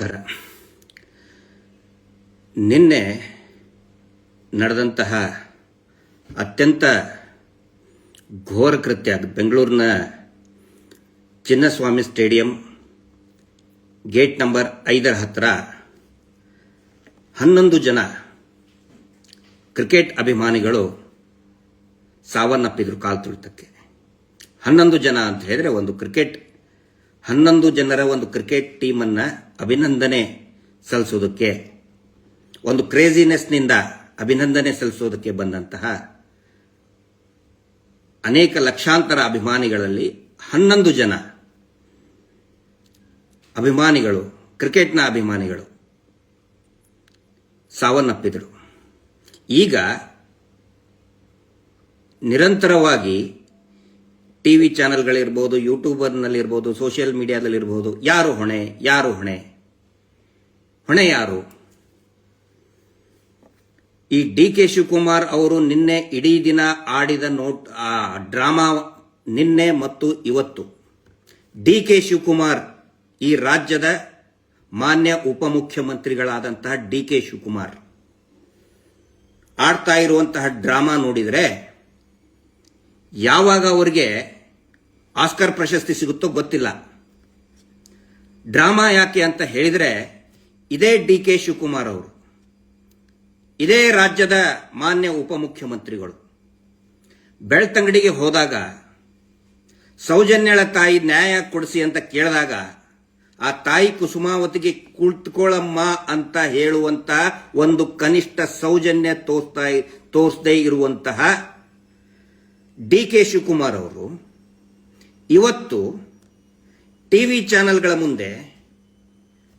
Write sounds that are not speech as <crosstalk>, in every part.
ನಮಸ್ಕಾರ ನಿನ್ನೆ ನಡೆದಂತಹ ಅತ್ಯಂತ ಘೋರ ಕೃತ್ಯ ಬೆಂಗಳೂರಿನ ಚಿನ್ನಸ್ವಾಮಿ ಸ್ಟೇಡಿಯಂ, ಗೇಟ್ ನಂಬರ್ ಐದರ ಹತ್ತಿರ ಹನ್ನೊಂದು ಜನ ಕ್ರಿಕೆಟ್ ಅಭಿಮಾನಿಗಳು ಸಾವನ್ನಪ್ಪಿದ್ರು ಕಾಲು ತುಳಿತಕ್ಕೆ ಹನ್ನೊಂದು ಜನ ಅಂತ ಹೇಳಿದ್ರೆ ಒಂದು ಕ್ರಿಕೆಟ್ ಹನ್ನೊಂದು ಜನರ ಒಂದು ಕ್ರಿಕೆಟ್ ಟೀಮನ್ನ ಅಭಿನಂದನೆ ಸಲ್ಲಿಸೋದಕ್ಕೆ, ಒಂದು ಕ್ರೇಜಿನೆಸ್ನಿಂದ ಅಭಿನಂದನೆ ಸಲ್ಲಿಸೋದಕ್ಕೆ ಬಂದಂತಹ ಅನೇಕ ಲಕ್ಷಾಂತರ ಅಭಿಮಾನಿಗಳಲ್ಲಿ ಹನ್ನೊಂದು ಜನ ಅಭಿಮಾನಿಗಳು, ಕ್ರಿಕೆಟ್ನ ಅಭಿಮಾನಿಗಳು ಸಾವನ್ನಪ್ಪಿದರು. ಈಗ ನಿರಂತರವಾಗಿ ಟಿ ವಿ ಚಾನೆಲ್ಗಳಿರ್ಬೋದು, ಯೂಟ್ಯೂಬರ್ನಲ್ಲಿರ್ಬೋದು, ಸೋಷಿಯಲ್ ಮೀಡಿಯಾದಲ್ಲಿರ್ಬೋದು, ಯಾರು ಹೊಣೆ ಯಾರು ಹೊಣೆ? ಹೊಣೆ ಯಾರು? ಈ ಡಿ ಕೆ ಶಿವಕುಮಾರ್ ಅವರು ನಿನ್ನೆ ಇಡೀ ದಿನ ಆಡಿದ ನೋಟ್ ಡ್ರಾಮಾ ನಿನ್ನೆ ಮತ್ತು ಇವತ್ತು. ಡಿ ಕೆ ಶಿವಕುಮಾರ್ ಈ ರಾಜ್ಯದ ಮಾನ್ಯ ಉಪಮುಖ್ಯಮಂತ್ರಿಗಳಾದಂತಹ ಡಿ ಕೆ ಶಿವಕುಮಾರ್. ಆಡ್ತಾ ಇರುವಂತಹ ಡ್ರಾಮಾ ನೋಡಿದರೆ ಯಾವಾಗ ಅವರಿಗೆ ಆಸ್ಕರ್ ಪ್ರಶಸ್ತಿ ಸಿಗುತ್ತೋ ಗೊತ್ತಿಲ್ಲ. ಡ್ರಾಮಾ ಯಾಕೆ ಅಂತ ಹೇಳಿದರೆ ಇದೇ ಡಿ ಕೆ ಶಿವಕುಮಾರ್ ಅವರು. ಇದೇ ರಾಜ್ಯದ ಮಾನ್ಯ ಉಪಮುಖ್ಯಮಂತ್ರಿಗಳು. ಬೆಳ್ತಂಗಡಿಗೆ ಹೋದಾಗ ಸೌಜನ್ಯಳ ತಾಯಿ ನ್ಯಾಯ ಕೊಡಿಸಿ ಅಂತ ಕೇಳಿದಾಗ ಆ ತಾಯಿ ಕುಸುಮಾವತಿಗೆ ಕುಳಿತುಕೊಳ್ಳಮ್ಮ ಅಂತ ಹೇಳುವಂತ ಒಂದು ಕನಿಷ್ಠ ಸೌಜನ್ಯ ತೋರಿಸ್ತಾ ತೋರಿಸದೇ ಇರುವಂತಹ ಡಿ ಕೆ ಶಿವಕುಮಾರ್ ಅವರು ಇವತ್ತು ಟಿ ವಿ ಚಾನೆಲ್ಗಳ ಮುಂದೆ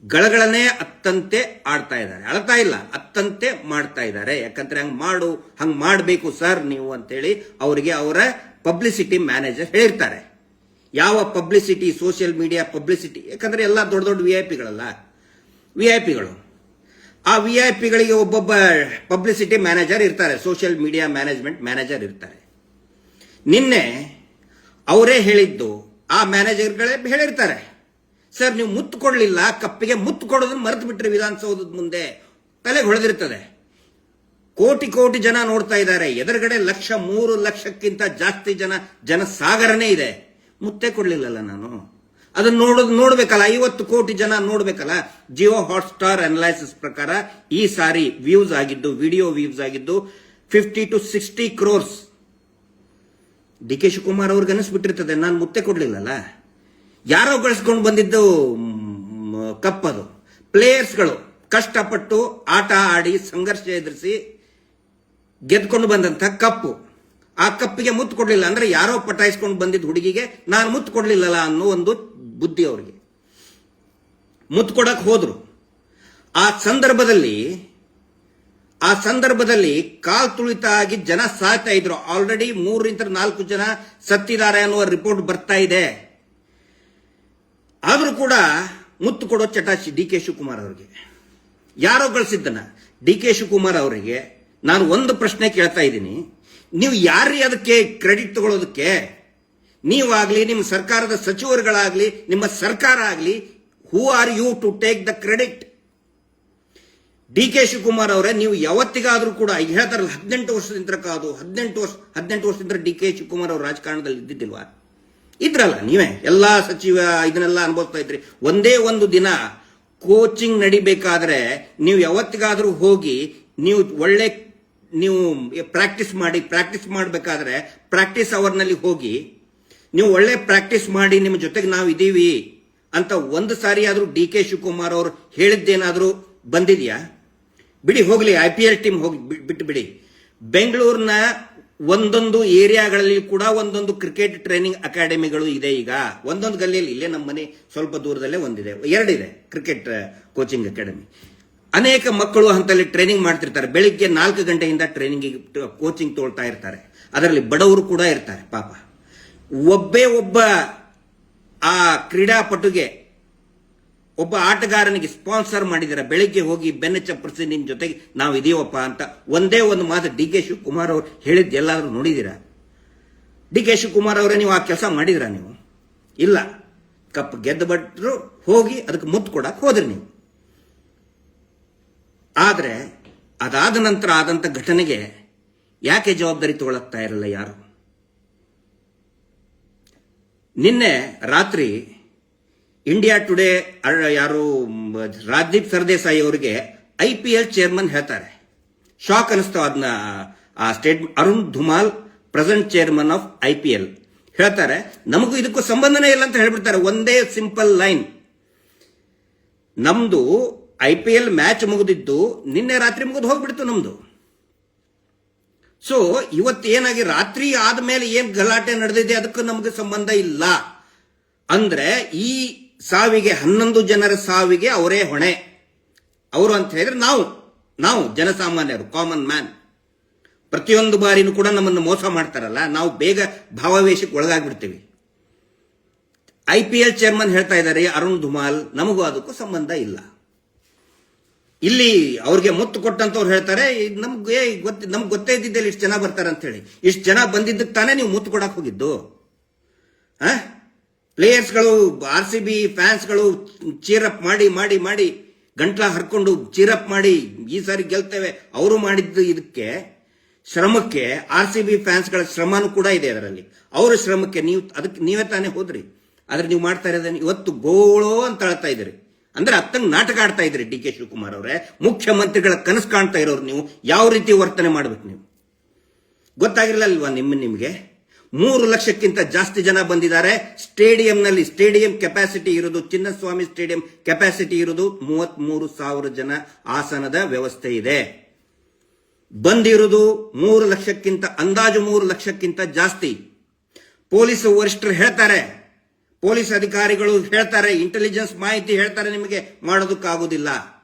ಗಳಗಳನ್ನೇ ಅತ್ತಂತೆ ಆಡ್ತಾ ಇದ್ದಾರೆ. ಅಳ್ತಾ ಇಲ್ಲ, ಅತ್ತಂತೆ ಮಾಡ್ತಾ ಇದ್ದಾರೆ. ಯಾಕಂದ್ರೆ ಹಂಗ್ ಮಾಡು, ಹಂಗೆ ಮಾಡಬೇಕು ಸರ್ ನೀವು ಅಂತೇಳಿ ಅವರಿಗೆ ಅವರ ಪಬ್ಲಿಸಿಟಿ ಮ್ಯಾನೇಜರ್ ಹೇಳಿರ್ತಾರೆ ಯಾವ ಪಬ್ಲಿಸಿಟಿ, ಸೋಷಿಯಲ್ ಮೀಡಿಯಾ ಪಬ್ಲಿಸಿಟಿ, ಯಾಕಂದ್ರೆ ಎಲ್ಲ ದೊಡ್ಡ ದೊಡ್ಡ ವಿ ಐ ಪಿಗಳಲ್ಲ. ವಿ ಐ ಪಿಗಳು. ಆ ವಿ ಐ ಪಿಗಳಿಗೆ ಒಬ್ಬೊಬ್ಬ ಪಬ್ಲಿಸಿಟಿ ಮ್ಯಾನೇಜರ್ ಇರ್ತಾರೆ, ಸೋಷಿಯಲ್ ಮೀಡಿಯಾ ಮ್ಯಾನೇಜ್ಮೆಂಟ್ ಮ್ಯಾನೇಜರ್ ಇರ್ತಾರೆ. ನಿನ್ನೆ ಅವರೇ ಹೇಳಿದ್ದು, ಆ ಮ್ಯಾನೇಜರ್ಗಳೇ ಹೇಳಿರ್ತಾರೆ. ಸರ್, ನೀವು ಮುತ್ತು ಕೊಡಲಿಲ್ಲ ಕಪ್ಪಿಗೆ ಮುತ್ತು ಕೊಡೋದನ್ನ ಮರೆತು ಬಿಟ್ಟರೆ ವಿಧಾನಸೌಧದ ಮುಂದೆ. ತಲೆಗೆ ಹೊಳೆದಿರ್ತದೆ ಕೋಟಿ ಕೋಟಿ ಜನ ನೋಡ್ತಾ ಇದ್ದಾರೆ. ಎದುರುಗಡೆ ಲಕ್ಷ ಮೂರು ಲಕ್ಷಕ್ಕಿಂತ ಜಾಸ್ತಿ ಜನ, ಜನಸಾಗರನೇ ಇದೆ. ಮುತ್ತೆ ಕೊಡ್ಲಿಲ್ಲಲ್ಲ ನಾನು. ಅದನ್ನ ನೋಡೋದು, ನೋಡ್ಬೇಕಲ್ಲ, ಐವತ್ತು ಕೋಟಿ ಜನ ನೋಡ್ಬೇಕಲ್ಲ. ಜಿಯೋ ಹಾಟ್ ಸ್ಟಾರ್ ಅನಲೈಸಿಸ್ ಪ್ರಕಾರ ಈ ಸಾರಿ ವ್ಯೂಸ್ ಆಗಿದ್ದು ವಿಡಿಯೋ ವ್ಯೂಸ್ ಆಗಿದ್ದು fifty to sixty crores D K Shivakumar ಅವ್ರಿಗೆ ಅನಿಸ್ಬಿಟ್ಟಿರ್ತದೆ ನಾನು ಮುತ್ತೆ ಕೊಡ್ಲಿಲ್ಲಲ್ಲ. ಯಾರೋ ಗಳಿಸ್ಕೊಂಡು ಬಂದಿದ್ದು ಕಪ್ ಅದು. ಪ್ಲೇಯರ್ಸ್ಗಳು ಕಷ್ಟಪಟ್ಟು ಆಟ ಆಡಿ ಸಂಘರ್ಷ ಎದುರಿಸಿ ಗೆದ್ಕೊಂಡು ಬಂದಂತ ಕಪ್ಪು. ಆ ಕಪ್ಪಿಗೆ ಮುತ್ತು ಕೊಡ್ಲಿಲ್ಲ. ಅಂದ್ರೆ ಯಾರೋ ಪಟಾಯಿಸ್ಕೊಂಡು ಬಂದಿದ್ದ ಹುಡುಗಿಗೆ ನಾನು ಮುತ್ತು ಕೊಡ್ಲಿಲ್ಲಲ್ಲ ಅನ್ನೋ ಒಂದು ಬುದ್ಧಿ ಅವರಿಗೆ. ಮುತ್ತು ಕೊಡಕ್ ಹೋದ್ರು. ಆ ಸಂದರ್ಭದಲ್ಲಿ ಆ ಸಂದರ್ಭದಲ್ಲಿ ಕಾಲ್ ತುಳಿತ ಆಗಿ ಜನ ಸಾಯ್ತಾ ಇದ್ರು. ಆಲ್ರೆಡಿ ಮೂರರಿಂದ ನಾಲ್ಕು ಜನ ಸತ್ತಿದ್ದಾರೆ ಅನ್ನುವ ರಿಪೋರ್ಟ್ ಬರ್ತಾ ಇದೆ. ಆದರೂ ಕೂಡ ಮುತ್ತು ಕೊಡೋ ಚಟಾಶಿ ಡಿ ಕೆ ಶಿವಕುಮಾರ್ ಅವರಿಗೆ. ಯಾರೋ ಗಳಿಸಿದ್ದನ ಡಿ ಕೆ ಶಿವಕುಮಾರ್ ಅವರಿಗೆ ನಾನು ಒಂದು ಪ್ರಶ್ನೆ ಕೇಳ್ತಾ ಇದ್ದೀನಿ. ನೀವು ಯಾರೀ ಅದಕ್ಕೆ ಕ್ರೆಡಿಟ್ ತಗೊಳ್ಳೋದಕ್ಕೆ ನೀವಾಗಲಿ, ನಿಮ್ಮ ಸರ್ಕಾರದ ಸಚಿವರುಗಳಾಗಲಿ, ನಿಮ್ಮ ಸರ್ಕಾರ ಆಗಲಿ who are you to take the credit D K Shivakumar ಅವರೇ, ನೀವು ಯಾವತ್ತಿಗಾದ್ರೂ ಕೂಡ ಹೇಳ್ತಾರಲ್ಲ, ಹದಿನೆಂಟು ವರ್ಷದಿಂದ ಕಾದು, ಹದಿನೆಂಟು ವರ್ಷ, ಹದಿನೆಂಟು ವರ್ಷದಿಂದ ಡಿ ಕೆ ಶಿವಕುಮಾರ್ ಅವರು ರಾಜಕಾರಣದಲ್ಲಿ ಇದ್ದಿದ್ದಿಲ್ವಾ? ಇದ್ರಲ್ಲ ನೀವೇ, ಎಲ್ಲಾ ಸಚಿವ ಇದನ್ನೆಲ್ಲ ಅನುಭವಿಸ್ತಾ ಇದ್ರಿ. ಒಂದೇ ಒಂದು ದಿನ ಕೋಚಿಂಗ್ ನಡಿಬೇಕಾದ್ರೆ ನೀವು ಯಾವತ್ತಿಗಾದ್ರೂ ಹೋಗಿ, ನೀವು ಒಳ್ಳೆ, ನೀವು ಪ್ರಾಕ್ಟೀಸ್ ಮಾಡಿ, ಪ್ರಾಕ್ಟೀಸ್ ಮಾಡಬೇಕಾದ್ರೆ ಪ್ರಾಕ್ಟೀಸ್ ಅವರ್ನಲ್ಲಿ ಹೋಗಿ, ನೀವು ಒಳ್ಳೆ ಪ್ರಾಕ್ಟೀಸ್ ಮಾಡಿ, ನಿಮ್ಮ ಜೊತೆಗೆ ನಾವು ಇದ್ದೀವಿ ಅಂತ ಒಂದು ಸಾರಿ ಆದ್ರೂ ಡಿ ಕೆ ಶಿವಕುಮಾರ್ ಅವರು ಹೇಳಿದ್ದೇನಾದರೂ ಬಂದಿದ್ಯಾ? ಬಿಡಿ, ಹೋಗಲಿ ಐ ಪಿ ಎಲ್ ಟೀಮ್ ಹೋಗಿ ಬಿಟ್ಟು ಬಿಡಿ. ಬೆಂಗಳೂರಿನ ಒಂದೊಂದು ಏರಿಯಾಗಳಲ್ಲಿ ಕೂಡ ಒಂದೊಂದು ಕ್ರಿಕೆಟ್ ಟ್ರೈನಿಂಗ್ ಅಕಾಡೆಮಿಗಳು ಇದೆ ಈಗ. ಒಂದೊಂದು ಗಲ್ಲಿಯಲ್ಲಿ, ಇಲ್ಲೇ ನಮ್ಮ ಮನೆ ಸ್ವಲ್ಪ ದೂರದಲ್ಲೇ ಒಂದಿದೆ. ಎರಡಿದೆ ಕ್ರಿಕೆಟ್ ಕೋಚಿಂಗ್ ಅಕಾಡೆಮಿ ಅನೇಕ ಮಕ್ಕಳು ಅಂತಲ್ಲಿ ಟ್ರೈನಿಂಗ್ ಮಾಡ್ತಿರ್ತಾರೆ. ಬೆಳಿಗ್ಗೆ ನಾಲ್ಕು ಗಂಟೆಯಿಂದ ಟ್ರೈನಿಂಗ್ ಕೋಚಿಂಗ್ ತೋಳ್ತಾ ಇರ್ತಾರೆ. ಅದರಲ್ಲಿ ಬಡವರು ಕೂಡ ಇರ್ತಾರೆ, ಪಾಪ. ಒಬ್ಬೇ ಒಬ್ಬ ಆ ಕ್ರೀಡಾಪಟುಗೆ ಒಬ್ಬ ಆಟಗಾರನಿಗೆ ಸ್ಪಾನ್ಸರ್ ಮಾಡಿದರೆ ಬೆಳಿಗ್ಗೆ ಹೋಗಿ ಬೆನ್ನ ಚಪ್ಪರಿಸಿ ನಿಮ್ಮ ಜೊತೆಗೆ ನಾವು ಇದೀವಪ್ಪ ಅಂತ ಒಂದೇ ಒಂದು ಮಾತು ಡಿ ಕೆ ಶಿವಕುಮಾರ್ ಅವರು ಹೇಳಿದ್ದು ಎಲ್ಲಾದರೂ ನೋಡಿದ್ದೀರಾ ಡಿ ಕೆ ಶಿವಕುಮಾರ್ ಅವರೇ, ನೀವು ಆ ಕೆಲಸ ಮಾಡಿದಿರಾ ನೀವು? ಇಲ್ಲ. ಕಪ್ ಗೆದ್ದು ಹೋಗಿ ಅದಕ್ಕೆ ಮುತ್ತು ಕೊಡಕ್ಕೆ ಹೋದ್ರಿ ನೀವು. ಆದರೆ ಅದಾದ ನಂತರ ಆದಂಥ ಘಟನೆಗೆ ಯಾಕೆ ಜವಾಬ್ದಾರಿ ತಗೊಳಕ್ತಾ ಇರಲ್ಲ ಯಾರು? ನಿನ್ನೆ ರಾತ್ರಿ ಇಂಡಿಯಾ ಟುಡೇ ಯಾರು ರಾಜದೀಪ್ ಸರ್ದೇಸಾಯಿ ಅವರಿಗೆ ಐ ಪಿ ಎಲ್ ಚೇರ್ಮನ್ ಹೇಳ್ತಾರೆ. ಶಾಕ್ ಅನಿಸ್ತಾವ ಅದನ್ನ ಆ state Arun Dhumal present chairman of I P L ಹೇಳ್ತಾರೆ, ನಮಗೂ ಇದಕ್ಕೂ ಸಂಬಂಧನೇ ಇಲ್ಲ ಅಂತ ಹೇಳ್ಬಿಡ್ತಾರೆ, ಒಂದೇ ಸಿಂಪಲ್ ಲೈನ್ ನಮ್ದು ಐ ಪಿ ಎಲ್ ಮ್ಯಾಚ್ ಮುಗಿದಿದ್ದು, ನಿನ್ನೆ ರಾತ್ರಿ ಮುಗಿದು ಹೋಗ್ಬಿಡ್ತು ನಮ್ದು. ಸೊ ಇವತ್ತು ಏನಾಗಿ ರಾತ್ರಿ ಆದ್ಮೇಲೆ ಏನ್ ಗಲಾಟೆ ನಡೆದಿದೆ, ಅದಕ್ಕೂ ನಮಗೆ ಸಂಬಂಧ ಇಲ್ಲ. ಅಂದ್ರೆ ಈ ಸಾವಿಗೆ, ಹನ್ನೊಂದು ಜನರ ಸಾವಿಗೆ ಅವರೇ ಹೊಣೆ. ಅವರು ಅಂತ ಹೇಳಿದ್ರೆ ನಾವು ನಾವು ಜನಸಾಮಾನ್ಯರು ಕಾಮನ್ ಮ್ಯಾನ್ ಪ್ರತಿಯೊಂದು ಬಾರಿನೂ ಕೂಡ ನಮ್ಮನ್ನು ಮೋಸ ಮಾಡ್ತಾರಲ್ಲ, ನಾವು ಬೇಗ ಭಾವಾವೇಶಕ್ಕೆ ಒಳಗಾಗ್ಬಿಡ್ತೀವಿ. ಐ ಪಿ ಎಲ್ ಚೇರ್ಮನ್ ಹೇಳ್ತಾ ಇದ್ದಾರೆ, ಅರುಣ್ ಧುಮಾಲ್, ನಮಗೂ ಅದಕ್ಕೂ ಸಂಬಂಧ ಇಲ್ಲ. ಇಲ್ಲಿ ಅವ್ರಿಗೆ ಮುತ್ತು ಕೊಟ್ಟಂತವ್ರು ಹೇಳ್ತಾರೆ ನಮ್ಗೆ, ಗೊತ್ತ, ನಮ್ಗೆ ಗೊತ್ತೇ ಇದ್ದಿದ್ದಲ್ಲಿ ಇಷ್ಟು ಜನ ಬರ್ತಾರೆ ಅಂತ ಹೇಳಿ ಇಷ್ಟು ಜನ ಬಂದಿದ್ದಕ್ಕೆ ತಾನೇ ನೀವು ಮುತ್ತು ಕೊಡಕ್ಕೆ ಹೋಗಿದ್ದು? ಪ್ಲೇಯರ್ಸ್ಗಳು, ಆರ್ ಸಿ ಬಿ ಫ್ಯಾನ್ಸ್ಗಳು ಚೀರಪ್ ಮಾಡಿ ಮಾಡಿ ಮಾಡಿ, ಗಂಟ್ಲ ಹರ್ಕೊಂಡು ಚೀರಪ್ ಮಾಡಿ ಈ ಸಾರಿ ಗೆಲ್ತೇವೆ. ಅವರು ಮಾಡಿದ್ದು ಇದಕ್ಕೆ ಶ್ರಮಕ್ಕೆ ಆರ್ ಸಿ ಬಿ ಫ್ಯಾನ್ಸ್ಗಳ ಶ್ರಮನೂ ಕೂಡ ಇದೆ ಅದರಲ್ಲಿ. ಅವರ ಶ್ರಮಕ್ಕೆ ನೀವು, ಅದಕ್ಕೆ ನೀವೇ ತಾನೇ ಹೋದ್ರಿ. ಆದ್ರೆ ನೀವು ಮಾಡ್ತಾ ಇರೋದನ್ನ ಇವತ್ತು ಗೋಳೋ ಅಂತ ಹೇಳ್ತಾ ಇದ್ರಿ ಅಂದ್ರೆ ಅತ್ತಂಗ್ ನಾಟಕ ಆಡ್ತಾ ಇದ್ರಿ ಡಿ ಕೆ ಶಿವಕುಮಾರ್ ಅವರೇ. ಮುಖ್ಯಮಂತ್ರಿಗಳ ಕನಸು ಕಾಣ್ತಾ ಇರೋರು ನೀವು. ಯಾವ ರೀತಿ ವರ್ತನೆ ಮಾಡ್ಬೇಕು ನೀವು? ಗೊತ್ತಾಗಿರ್ಲಿಲ್ವಾ ನಿಮ್ಮ ನಿಮಗೆ? ಮೂರು ಲಕ್ಷಕ್ಕಿಂತ ಜಾಸ್ತಿ ಜನ ಬಂದಿದ್ದಾರೆ. ಸ್ಟೇಡಿಯಂನಲ್ಲಿ ಸ್ಟೇಡಿಯಂ ಕೆಪಾಸಿಟಿ ಇರೋದು ಚಿನ್ನಸ್ವಾಮಿ ಸ್ಟೇಡಿಯಂ ಕೆಪಾಸಿಟಿ ಇರೋದು ಮೂವತ್ತ್ ಮೂರು ಸಾವಿರ ಜನ ಆಸನದ ವ್ಯವಸ್ಥೆ ಇದೆ. ಬಂದಿರುವುದು ಮೂರು ಲಕ್ಷಕ್ಕಿಂತ, ಅಂದಾಜು ಮೂರು ಲಕ್ಷಕ್ಕಿಂತ ಜಾಸ್ತಿ. ಪೊಲೀಸ್ ವರಿಷ್ಠರು ಹೇಳ್ತಾರೆ. ಪೊಲೀಸ್ ಅಧಿಕಾರಿಗಳು ಹೇಳ್ತಾರೆ. ಇಂಟೆಲಿಜೆನ್ಸ್ ಮಾಹಿತಿ ಹೇಳ್ತಾರೆ ನಿಮಗೆ, ಮಾಡೋದಕ್ಕಾಗೋದಿಲ್ಲ.